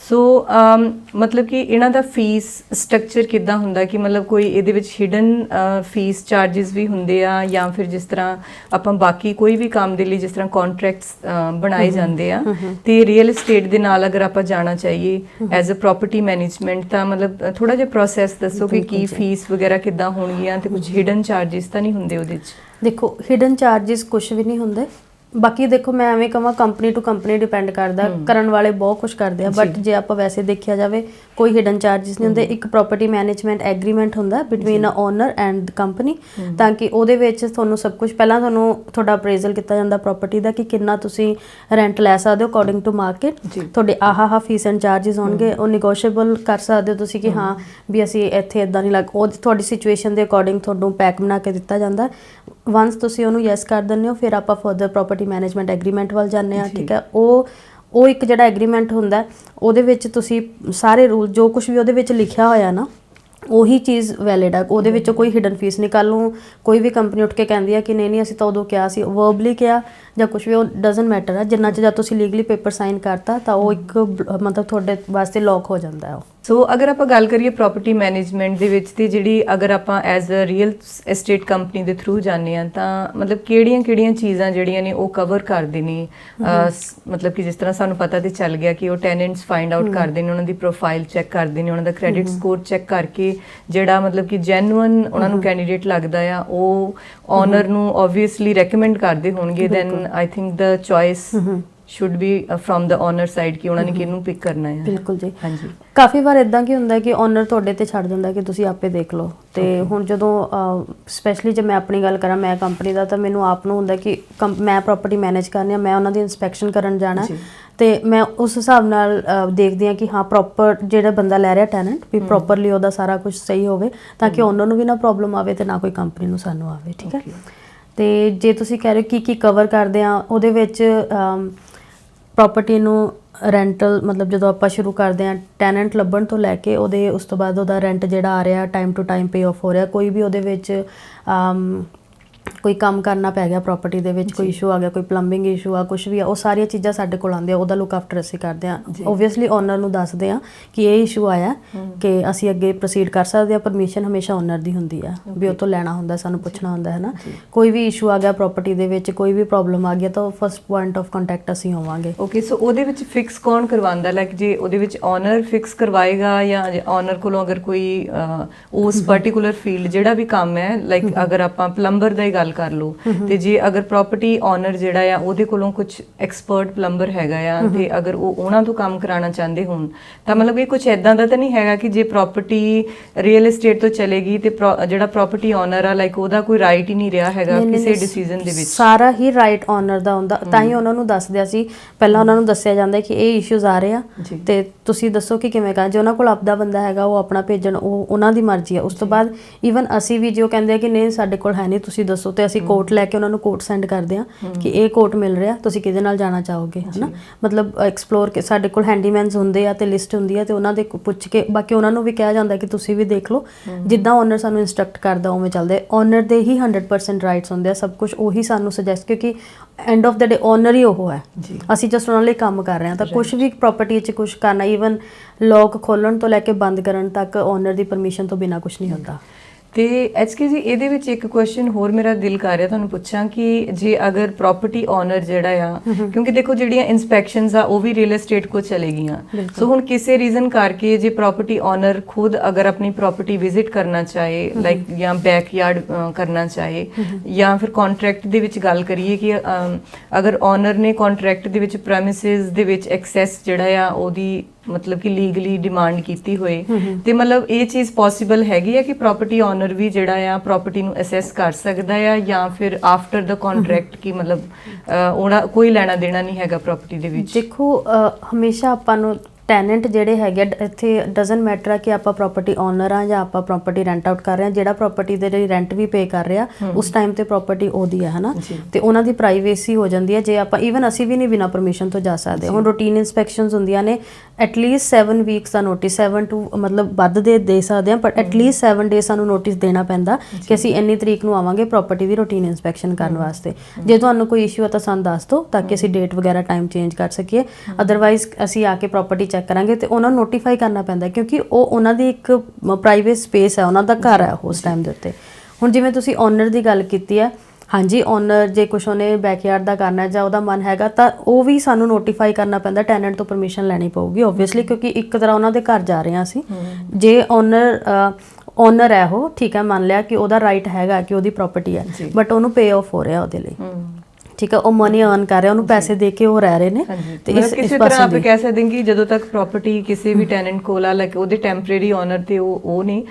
A: ਸੋ um, ਮਤਲਬ ਕਿ ਇਹਨਾਂ ਦਾ ਫੀਸ ਸਟਰਕਚਰ ਕਿੱਦਾਂ ਹੁੰਦਾ ਕਿ ਮਤਲਬ ਕੋਈ ਇਹਦੇ ਵਿੱਚ ਹਿਡਨ ਫੀਸ ਚਾਰजेस ਵੀ ਹੁੰਦੇ ਆ ਜਾਂ ਫਿਰ ਜਿਸ ਤਰ੍ਹਾਂ ਆਪਾਂ ਬਾਕੀ ਕੋਈ ਵੀ ਕੰਮ ਦੇ ਲਈ ਜਿਸ ਤਰ੍ਹਾਂ ਕੰਟਰੈਕਟਸ ਬਣਾਏ ਜਾਂਦੇ ਆ ਤੇ ਰੀਅਲ ਏਸਟੇਟ ਦੇ ਨਾਲ ਅਗਰ ਆਪਾਂ ਜਾਣਾ ਚਾਹੀਏ ਐਜ਼ ਅ ਪ੍ਰਾਪਰਟੀ ਮੈਨੇਜਮੈਂਟ ਤਾਂ ਮਤਲਬ ਥੋੜਾ ਜਿਹਾ ਪ੍ਰੋਸੈਸ ਦੱਸੋ ਕਿ ਕੀ ਫੀਸ ਵਗੈਰਾ ਕਿੱਦਾਂ ਹੋਣਗੀਆਂ ਤੇ ਕੁਝ ਹਿਡਨ ਚਾਰजेस ਤਾਂ ਨਹੀਂ ਹੁੰਦੇ ਉਹਦੇ ਵਿੱਚ?
B: ਦੇਖੋ ਹਿਡਨ ਚਾਰजेस ਕੁਝ ਵੀ ਨਹੀਂ ਹੁੰਦੇ। ਬਾਕੀ ਦੇਖੋ ਮੈਂ ਐਵੇਂ ਕਹਾਂ ਕੰਪਨੀ ਟੂ ਕੰਪਨੀ ਡਿਪੈਂਡ ਕਰਦਾ ਕਰਨ ਵਾਲੇ ਬਹੁਤ ਕੁਝ ਕਰਦੇ ਆ ਬਟ ਜੇ ਆਪਾਂ ਵੈਸੇ ਦੇਖਿਆ ਜਾਵੇ ਕੋਈ ਹਿਡਨ ਚਾਰजेस ਨਹੀਂ ਹੁੰਦੇ ਇੱਕ ਪ੍ਰਾਪਰਟੀ ਮੈਨੇਜਮੈਂਟ ਐਗਰੀਮੈਂਟ ਹੁੰਦਾ between a owner and the company ਤਾਂ ਕਿ ਉਹਦੇ ਵਿੱਚ ਤੁਹਾਨੂੰ ਸਭ ਕੁਝ ਪਹਿਲਾਂ ਤੁਹਾਨੂੰ ਤੁਹਾਡਾ ਅਪਰੇਜ਼ਲ ਕੀਤਾ ਜਾਂਦਾ ਪ੍ਰਾਪਰਟੀ ਦਾ ਕਿ ਕਿੰਨਾ ਤੁਸੀਂ ਰੈਂਟ ਲੈ ਸਕਦੇ ਹੋ ਅਕੋਰਡਿੰਗ ਟੂ ਮਾਰਕੀਟ ਤੁਹਾਡੇ ਆਹਾ ਹਾ ਫੀਸ ਐਂਡ ਚਾਰजेस ਹੋਣਗੇ ਉਹ ਨਿਗੋਸ਼ੀਏਬਲ ਕਰ ਸਕਦੇ ਹੋ ਤੁਸੀਂ ਕਿ ਹਾਂ। ਵੀ ਅਸੀਂ ਇੱਥੇ ਇਦਾਂ ਨਹੀਂ ਲੱਗ ਉਹ ਤੁਹਾਡੀ ਸਿਚੁਏਸ਼ਨ ਦੇ ਅਕੋਰਡਿੰਗ ਤੁਹਾਨੂੰ ਪੈਕ ਬਣਾ ਕੇ ਦਿੱਤਾ ਜਾਂਦਾ। ਵਾਂਸ ਤੁਸੀਂ ਉਹਨੂੰ ਯੈਸ ਕਰ ਦਿੰਦੇ ਹੋ ਫਿਰ ਆਪਾਂ ਫਰਦਰ ਪ੍ਰਾਪਰਟੀ ਮੈਨੇਜਮੈਂਟ ਐਗਰੀਮੈਂਟ ਵੱਲ ਜਾਂਦੇ ਆ ਠੀਕ ਹੈ? ਉਹ ਉਹ ਇੱਕ ਜਿਹੜਾ ਐਗਰੀਮੈਂਟ ਹੁੰਦਾ ਉਹਦੇ ਵਿੱਚ ਤੁਸੀਂ ਸਾਰੇ ਰੂਲ ਜੋ ਕੁਝ ਵੀ ਉਹਦੇ ਵਿੱਚ ਲਿਖਿਆ ਹੋਇਆ ਨਾ, ਉਹੀ ਚੀਜ਼ ਵੈਲਿਡ ਆ। ਉਹਦੇ ਵਿੱਚੋਂ ਕੋਈ ਹਿਡਨ ਫੀਸ ਨਹੀਂ। ਕੱਲ ਨੂੰ ਕੋਈ ਵੀ ਕੰਪਨੀ ਉੱਠ ਕੇ ਕਹਿੰਦੀ ਹੈ ਕਿ ਨਹੀਂ ਨਹੀਂ, ਅਸੀਂ ਤਾਂ ਉਦੋਂ ਕਿਹਾ ਸੀ ਵਰਬਲੀ ਕਿਹਾ ਜਾਂ ਕੁਝ ਵੀ, ਉਹ ਡਸਨਟ ਮੈਟਰ ਆ। ਜਿੰਨਾ ਚ ਜਦ ਤੁਸੀਂ ਲੀਗਲੀ ਪੇਪਰ ਸਾਈਨ ਕਰਤਾ, ਤਾਂ ਉਹ ਇੱਕ ਮਤਲਬ ਤੁਹਾਡੇ ਵਾਸਤੇ ਲੌਕ ਹੋ ਜਾਂਦਾ ਹੈ ਉਹ।
A: ਸੋ ਅਗਰ ਆਪਾਂ ਗੱਲ ਕਰੀਏ ਪ੍ਰਾਪਰਟੀ ਮੈਨੇਜਮੈਂਟ ਦੇ ਵਿੱਚ ਤੇ ਜਿਹੜੀ ਅਗਰ ਆਪਾਂ as a real estate company ਦੇ ਥਰੂ ਜਾਂਦੇ ਆ ਤਾਂ ਮਤਲਬ ਕਿਹੜੀਆਂ-ਕਿਹੜੀਆਂ ਚੀਜ਼ਾਂ ਜਿਹੜੀਆਂ ਨੇ ਉਹ ਕਵਰ ਕਰਦੇ ਨੇ? ਮਤਲਬ ਕਿ ਜਿਸ ਤਰ੍ਹਾਂ ਸਾਨੂੰ ਪਤਾ ਤੇ ਚੱਲ ਗਿਆ ਕਿ ਉਹ ਟੈਨੈਂਟਸ ਫਾਈਂਡ ਆਊਟ ਕਰਦੇ ਨੇ ਉਹਨਾਂ ਦੀ ਪ੍ਰੋਫਾਈਲ ਚੈੱਕ ਕਰਦੇ ਨੇ ਉਹਨਾਂ ਦਾ ਕ੍ਰੈਡਿਟ ਸਕੋਰ ਚੈੱਕ ਕਰਕੇ ਜਿਹੜਾ ਮਤਲਬ ਕਿ ਜੈਨੂਇਨ ਉਹਨਾਂ ਨੂੰ ਕੈਂਡੀਡੇਟ ਲੱਗਦਾ ਆ ਉਹ ਓਨਰ ਨੂੰ ਆਬਵੀਅਸਲੀ ਰეკਮੈਂਡ ਕਰਦੇ ਹੋਣਗੇ then I think the choice should be from the owner side ਕਿ ਉਹਨਾਂ ਨੇ ਕਿਹਨੂੰ ਪਿਕ ਕਰਨਾ ਹੈ।
B: ਬਿਲਕੁਲ ਜੀ।
A: ਹਾਂਜੀ।
B: ਕਾਫੀ ਵਾਰ ਇਦਾਂ ਕੀ ਹੁੰਦਾ ਕਿ ਓਨਰ ਤੁਹਾਡੇ ਤੇ ਛੱਡ ਦਿੰਦਾ ਕਿ ਤੁਸੀਂ ਆਪੇ ਦੇਖ ਲਓ। ਤੇ ਹੁਣ ਜਦੋਂ ਸਪੈਸ਼ਲੀ ਜੇ ਮੈਂ ਆਪਣੀ ਗੱਲ ਕਰਾਂ ਮੈਂ ਕੰਪਨੀ ਦਾ ਤਾਂ ਮੈਨੂੰ ਆਪ ਨੂੰ ਹੁੰਦਾ ਕਿ ਮੈਂ ਪ੍ਰਾਪਰਟੀ ਮੈਨੇਜ ਕਰਨੀ ਆ ਮੈਂ ਉਹਨਾਂ ਦੀ ਇਨਸਪੈਕਸ਼ਨ ਕਰਨ ਜਾਣਾ। ਤੇ ਮੈਂ ਉਸ ਹਿਸਾਬ ਨਾਲ ਦੇਖਦੀ ਆ ਕਿ ਹਾਂ ਪ੍ਰੋਪਰ ਜਿਹੜਾ ਬੰਦਾ ਲੈ ਰਿਹਾ ਟੈਨੈਂਟ ਵੀ ਪ੍ਰੋਪਰਲੀ ਉਹਦਾ ਸਾਰਾ ਕੁਝ ਸਹੀ ਹੋਵੇ ਤਾਂ ਕਿ ਓਨਰ ਨੂੰ ਵੀ ਨਾ ਪ੍ਰੋਬਲਮ ਆਵੇ ਤੇ ਨਾ ਕੋਈ ਕੰਪਨੀ ਨੂੰ ਸਾਨੂੰ ਆਵੇ ਠੀਕ ਹੈ. ਤੇ ਜੇ ਤੁਸੀਂ ਕਹਿ ਰਹੇ ਹੋ ਕੀ ਕੀ ਕਵਰ ਕਰਦੇ ਆ ਉਹਦੇ ਵਿੱਚ ਪ੍ਰਾਪਰਟੀ ਨੂੰ ਰੈਂਟਲ ਮਤਲਬ ਜਦੋਂ ਆਪਾਂ ਸ਼ੁਰੂ ਕਰਦੇ ਆ ਟੈਨੈਂਟ ਲੱਭਣ ਤੋਂ ਲੈ ਕੇ ਉਹਦੇ ਉਸ ਤੋਂ ਬਾਅਦ ਉਹਦਾ ਰੈਂਟ ਜਿਹੜਾ ਆ ਰਿਹਾ time to time pay off ਹੋ ਰਿਹਾ, ਕੋਈ ਵੀ ਉਹਦੇ ਵਿੱਚ ਕੋਈ ਕੰਮ ਕਰਨਾ ਪੈ ਗਿਆ ਪ੍ਰਾਪਰਟੀ ਦੇ ਵਿੱਚ ਕੋਈ ਇਸ਼ੂ ਆ ਗਿਆ ਕੋਈ ਪਲੰਬਿੰਗ ਇਸ਼ੂ ਆ ਕੁਝ ਵੀ ਆ ਉਹ ਸਾਰੀਆਂ ਚੀਜ਼ਾਂ ਸਾਡੇ ਕੋਲ ਆਉਂਦੀਆਂ ਉਹਦਾ ਲੁੱਕ ਆਫਟਰ ਅਸੀਂ ਕਰਦੇ ਆ। ਓਬਵੀਅਸਲੀ ਓਨਰ ਨੂੰ ਦੱਸਦੇ ਆ ਕਿ ਇਹ ਇਸ਼ੂ ਆਇਆ ਕਿ ਅਸੀਂ ਅੱਗੇ ਪ੍ਰੋਸੀਡ ਕਰ ਸਕਦੇ ਆ ਪਰਮਿਸ਼ਨ ਹਮੇਸ਼ਾ ਓਨਰ ਦੀ ਹੁੰਦੀ ਆ ਵੀ ਉਹ ਤੋਂ ਲੈਣਾ ਹੁੰਦਾ ਸਾਨੂੰ ਪੁੱਛਣਾ ਹੁੰਦਾ ਹੈ ਨਾ ਕੋਈ ਵੀ ਇਸ਼ੂ ਆ ਗਿਆ ਪ੍ਰਾਪਰਟੀ ਦੇ ਵਿੱਚ ਕੋਈ ਵੀ ਪ੍ਰੋਬਲਮ ਆ ਗਿਆ ਤਾਂ ਫਰਸਟ ਪੁਆਇੰਟ ਆਫ ਕੰਟੈਕਟ ਅਸੀਂ ਹੋਵਾਂਗੇ।
A: ਓਕੇ ਸੋ ਉਹਦੇ ਵਿੱਚ ਫਿਕਸ ਕੌਣ ਕਰਵਾਉਂਦਾ? ਲਾਈਕ ਜੇ ਉਹਦੇ ਵਿੱਚ ਓਨਰ ਫਿਕਸ ਕਰਵਾਏਗਾ ਜਾਂ ਓਨਰ ਕੋਲੋਂ ਅਗਰ ਕੋਈ ਉਸ ਪਾਰਟਿਕੂਲਰ ਫੀਲਡ ਜਿਹੜਾ ਵੀ ਕੰਮ ਹੈ ਲਾਈਕ ਅਗਰ ਆਪਾਂ ਪਲੰਬਰ ਦਾ ਹੀ ਗੱਲ ਕਰ ਲਓ। ਤੇ ਜੇ ਅਗਰ ਪ੍ਰਾਪਰਟੀ ਓਨਰ ਜਿਹੜਾ ਆ ਉਹਦੇ ਕੋਲੋਂ ਕੁਝ ਐਕਸਪਰਟ ਪਲੰਬਰ ਹੈਗਾ ਆ ਤੇ ਅਗਰ ਉਹ ਉਹਨਾਂ ਤੋਂ ਕੰਮ ਕਰਾਉਣਾ ਚਾਹੁੰਦੇ ਹੋਣ ਤਾਂ ਮਤਲਬ ਇਹ ਕੁਝ ਐਦਾਂ ਦਾ ਤਾਂ ਨਹੀਂ ਹੈਗਾ ਕਿ ਜੇ ਪ੍ਰਾਪਰਟੀ ਰੀਅਲ ਏਸਟੇਟ ਤੋਂ ਚਲੇਗੀ ਤੇ ਜਿਹੜਾ ਪ੍ਰਾਪਰਟੀ ਓਨਰ ਆ ਲਾਈਕ ਉਹਦਾ ਕੋਈ ਰਾਈਟ ਹੀ ਨਹੀਂ ਰਿਹਾ ਹੈਗਾ ਕਿਸੇ ਡਿਸੀਜਨ ਦੇ ਵਿੱਚ।
B: ਸਾਰਾ ਹੀ ਰਾਈਟ ਓਨਰ ਦਾ ਹੁੰਦਾ। ਤਾਂ ਹੀ ਉਹਨਾਂ ਨੂੰ ਦੱਸਦੇ ਸੀ। ਪਹਿਲਾਂ ਉਹਨਾਂ ਨੂੰ ਦੱਸਿਆ ਜਾਂਦਾ ਕਿ ਇਹ ਇਸ਼ੂਜ਼ ਆ ਰਹੇ ਆ। ਤੇ ਤੁਸੀਂ ਦੱਸੋ ਕਿ ਕਿਵੇਂ ਕਰਾਂ। ਜੇ ਉਹਨਾਂ ਕੋਲ ਆਪਦਾ ਬੰਦਾ ਹੈਗਾ ਉਹ ਆਪਣਾ ਭੇਜਣ ਉਹ ਉਹਨਾਂ ਦੀ ਮਰਜ਼ੀ ਆ। ਉਸ ਤੋਂ ਬਾਅਦ ਈਵਨ ਅਸੀਂ ਵੀ ਜੋ ਕਹਿੰਦੇ ਆ ਕਿ ਨਹੀਂ ਸਾਡੇ ਕੋਲ ਹੈ ਨਹੀਂ ਤੁਸੀਂ ਦੱਸੋ। ਤੇ ਅਸੀਂ ਕੋਰਟ ਲੈ ਕੇ ਉਹਨਾਂ ਨੂੰ ਕੋਰਟ ਸੈਂਡ ਕਰਦੇ ਆ ਕਿ ਇਹ ਕੋਰਟ ਮਿਲ ਰਿਹਾ ਤੁਸੀਂ ਕਿਹਦੇ ਨਾਲ ਜਾਣਾ ਚਾਹੋਗੇ ਹਨਾ? ਮਤਲਬ ਐਕਸਪਲੋਰ ਕੇ ਸਾਡੇ ਕੋਲ ਹੈਂਡੀਮੈਨਸ ਹੁੰਦੇ ਆ ਤੇ ਲਿਸਟ ਹੁੰਦੀ ਆ ਤੇ ਉਹਨਾਂ ਦੇ ਪੁੱਛ ਕੇ ਬਾਕੀ ਉਹਨਾਂ ਨੂੰ ਵੀ ਕਿਹਾ ਜਾਂਦਾ ਕਿ ਤੁਸੀਂ ਵੀ ਦੇਖ ਲਓ ਜਿੱਦਾਂ ਓਨਰ ਸਾਨੂੰ ਇਨਸਟਰਕਟ ਕਰਦਾ ਉਵੇਂ ਚੱਲਦੇ। ਓਨਰ ਦੇ ਹੀ 100% ਰਾਈਟਸ ਹੁੰਦੇ ਆ ਸਭ ਕੁਝ ਉਹੀ ਸਾਨੂੰ ਸੁਜੈਸਟ ਕਿਉਂਕਿ end of the day owner ਹੀ ਉਹ ਹੈ। ਅਸੀਂ ਜਸਟ ਉਹਨਾਂ ਲਈ ਕੰਮ ਕਰ ਰਹੇ ਹਾਂ ਤਾਂ ਕੁਝ ਵੀ ਪ੍ਰਾਪਰਟੀ 'ਚ ਕੁਝ ਕਰਨਾ ਈਵਨ ਲੋਕ ਖੋਲਣ ਤੋਂ ਲੈ ਕੇ ਬੰਦ ਕਰਨ ਤੱਕ ਓਨਰ ਦੀ ਪਰਮਿਸ਼ਨ ਤੋਂ ਬਿਨਾ ਕੁਝ ਨਹੀਂ ਹੁੰਦਾ।
A: ਤੇ ਐਚਕੇ ਜੀ ਇਹਦੇ ਵਿੱਚ ਇੱਕ ਕੁਐਸਚਨ ਹੋਰ ਮੇਰਾ ਦਿਲ ਕਰ ਰਿਹਾ ਤੁਹਾਨੂੰ ਪੁੱਛਾਂ ਕਿ ਜੇ ਅਗਰ ਪ੍ਰਾਪਰਟੀ ਓਨਰ ਜਿਹੜਾ ਆ ਕਿਉਂਕਿ ਦੇਖੋ ਜਿਹੜੀਆਂ ਇਨਸਪੈਕਸ਼ਨਸ ਆ ਉਹ ਵੀ ਰੀਅਲ ਏਸਟੇਟ ਕੋ ਚਲੇਗੀਆਂ ਸੋ ਹੁਣ ਕਿਸੇ ਰੀਜ਼ਨ ਕਰਕੇ ਜੇ ਪ੍ਰਾਪਰਟੀ ਓਨਰ ਖੁਦ ਅਗਰ ਆਪਣੀ ਪ੍ਰਾਪਰਟੀ ਵਿਜ਼ਿਟ ਕਰਨਾ ਚਾਹੇ ਲਾਈਕ ਜਾਂ ਬੈਕਯਾਰਡ ਕਰਨਾ ਚਾਹੇ ਜਾਂ ਫਿਰ ਕੰਟਰੈਕਟ ਦੇ ਵਿੱਚ ਗੱਲ ਕਰੀਏ ਕਿ ਅਗਰ ਓਨਰ ਨੇ ਕੰਟਰੈਕਟ ਦੇ ਵਿੱਚ ਪ੍ਰੈਮਿਸਿਸ ਦੇ ਵਿੱਚ ਐਕਸੈਸ ਜਿਹੜਾ ਆ ਉਹਦੀ ਮਤਲਬ ਕਿ ਲੀਗਲੀ ਡਿਮਾਂਡ ਕੀਤੀ ਹੋਏ। ਤੇ ਮਤਲਬ ਇਹ ਚੀਜ਼ ਪੋਸੀਬਲ ਹੈਗੀ ਹੈ ਕਿ ਪ੍ਰਾਪਰਟੀ ਓਨਰ ਵੀ ਜਿਹੜਾ ਆ ਪ੍ਰਾਪਰਟੀ ਨੂੰ ਅਸੈਸ ਕਰ ਸਕਦਾ ਆ ਜਾਂ ਫਿਰ ਆਫਟਰ ਦਾ ਕੰਟਰੈਕਟ ਕੀ ਮਤਲਬ ਉਹਦਾ ਕੋਈ ਲੈਣਾ ਦੇਣਾ ਨਹੀਂ ਹੈਗਾ ਪ੍ਰਾਪਰਟੀ ਦੇ ਵਿੱਚ।
B: ਦੇਖੋ ਹਮੇਸ਼ਾ ਆਪਾਂ ਨੂੰ ਟੈਨੈਂਟ ਜਿਹੜੇ ਹੈਗੇ ਆ, ਇੱਥੇ ਡਸਨਟ ਮੈਟਰ ਕਿ ਆਪਾਂ ਪ੍ਰਾਪਰਟੀ ਓਨਰ ਆ ਜਾਂ ਆਪਾਂ ਪ੍ਰਾਪਰਟੀ ਰੈਂਟ ਆਊਟ ਕਰ ਰਹੇ ਆ ਜਿਹੜਾ ਪ੍ਰਾਪਰਟੀ ਦੇ ਲਈ ਰੈਂਟ ਵੀ ਪੇ ਕਰ ਰਿਹਾ ਉਸ ਟਾਈਮ ਤੇ ਪ੍ਰਾਪਰਟੀ ਉਹਦੀ ਹੈ ਹਨਾ। ਤੇ ਉਹਨਾਂ ਦੀ ਪ੍ਰਾਈਵੇਸੀ ਹੋ ਜਾਂਦੀ ਹੈ ਜੇ ਆਪਾਂ ਇਵਨ ਅਸੀਂ ਵੀ ਨਹੀਂ ਬਿਨਾ ਪਰਮਿਸ਼ਨ ਤੋਂ ਜਾ ਸਕਦੇ। ਹੁਣ ਰੂਟੀਨ ਇਨਸਪੈਕਸ਼ਨਸ ਹੁੰਦੀਆਂ ਨੇ ਐਟਲੀਸਟ 7 ਵੀਕਸ ਦਾ ਨੋਟਿਸ 7 ਟੂ ਮਤਲਬ ਵੱਧ ਦੇ ਦੇ ਸਕਦੇ ਆ ਪਰ ਐਟਲੀਸਟ 7 ਡੇ ਸਾਨੂੰ ਨੋਟਿਸ ਦੇਣਾ ਪੈਂਦਾ ਕਿ ਅਸੀਂ ਇੰਨੀ ਤਰੀਕ ਨੂੰ ਆਵਾਂਗੇ ਪ੍ਰਾਪਰਟੀ ਦੀ ਰੂਟੀਨ ਇਨਸਪੈਕਸ਼ਨ ਕਰਨ ਵਾਸਤੇ। ਜੇ ਤੁਹਾਨੂੰ ਕੋਈ ਇਸ਼ੂ ਹੈ ਤਾਂ ਸਾਨੂੰ ਦੱਸ ਦਿਓ ਤਾਂ ਕਿ ਅਸੀਂ ਡੇਟ ਵਗੈਰਾ ਟਾਈਮ ਚੇਂਜ ਕਰ ਸਕੀਏ। ਅਦਰਵਾਈਜ਼ ਅਸੀਂ ਆ ਕੇ ਪ੍ਰਾਪਰਟੀ ਚੈੱਕ ਕਰਾਂਗੇ ਤੇ ਉਹਨਾਂ ਨੂੰ ਨੋਟੀਫਾਈ ਕਰਨਾ ਪੈਂਦਾ ਕਿਉਂਕਿ ਉਹ ਉਹਨਾਂ ਦੀ ਇੱਕ ਪ੍ਰਾਈਵੇਟ ਸਪੇਸ ਹੈ ਉਹਨਾਂ ਦਾ ਘਰ ਹੈ ਉਸ ਟਾਈਮ ਦੇ ਉੱਤੇ। ਹੁਣ ਜਿਵੇਂ ਤੁਸੀਂ ਓਨਰ ਦੀ ਗੱਲ ਕੀਤੀ ਹੈ ਹਾਂਜੀ ਓਨਰ ਜੇ ਕੁਛ ਉਹਨੇ ਬੈਕਯਾਰਡ ਦਾ ਕਰਨਾ ਜਾਂ ਉਹਦਾ ਮਨ ਹੈਗਾ ਤਾਂ ਉਹ ਵੀ ਸਾਨੂੰ ਨੋਟੀਫਾਈ ਕਰਨਾ ਪੈਂਦਾ ਟੈਨੈਂਟ ਤੋਂ ਪਰਮਿਸ਼ਨ ਲੈਣੀ ਪਊਗੀ ਓਬਵੀਅਸਲੀ ਕਿਉਂਕਿ ਇੱਕ ਤਰ੍ਹਾਂ ਉਹਨਾਂ ਦੇ ਘਰ ਜਾ ਰਹੇ ਹਾਂ ਅਸੀਂ। ਜੇ ਓਨਰ ਓਨਰ ਹੈ ਉਹ ਠੀਕ ਹੈ ਮੰਨ ਲਿਆ ਕਿ ਉਹਦਾ ਰਾਈਟ ਹੈਗਾ ਕਿ ਉਹਦੀ ਪ੍ਰਾਪਰਟੀ ਹੈ। ਬਟ ਉਹਨੂੰ ਪੇ ਆਫ ਹੋ ਰਿਹਾ ਉਹਦੇ ਲਈ। ਠੀਕ ਹੈ ਉਹ ਮਨੀ ਅਰਨ ਕਰ ਰਿਹਾ ਉਹਨੂੰ ਪੈਸੇ ਦੇ ਕੇ ਉਹ ਰਹਿ ਰਹੇ ਨੇ ਤੇ ਇਸ ਇਸ
A: ਕਿਸੇ ਤਰ੍ਹਾਂ ਆਪਾਂ ਕਹਿ ਸਕਦੇ ਹਾਂ ਕਿ ਜਦੋਂ ਤੱਕ ਪ੍ਰਾਪਰਟੀ ਕਿਸੇ ਵੀ ਟੈਨੈਂਟ ਕੋਲ ਆ ਲਾਈਕ ਉਹਦੇ ਟੈਂਪਰੇਰੀ ਓਨਰ ਤੇ ਉਹ ਉਹ ਨੇ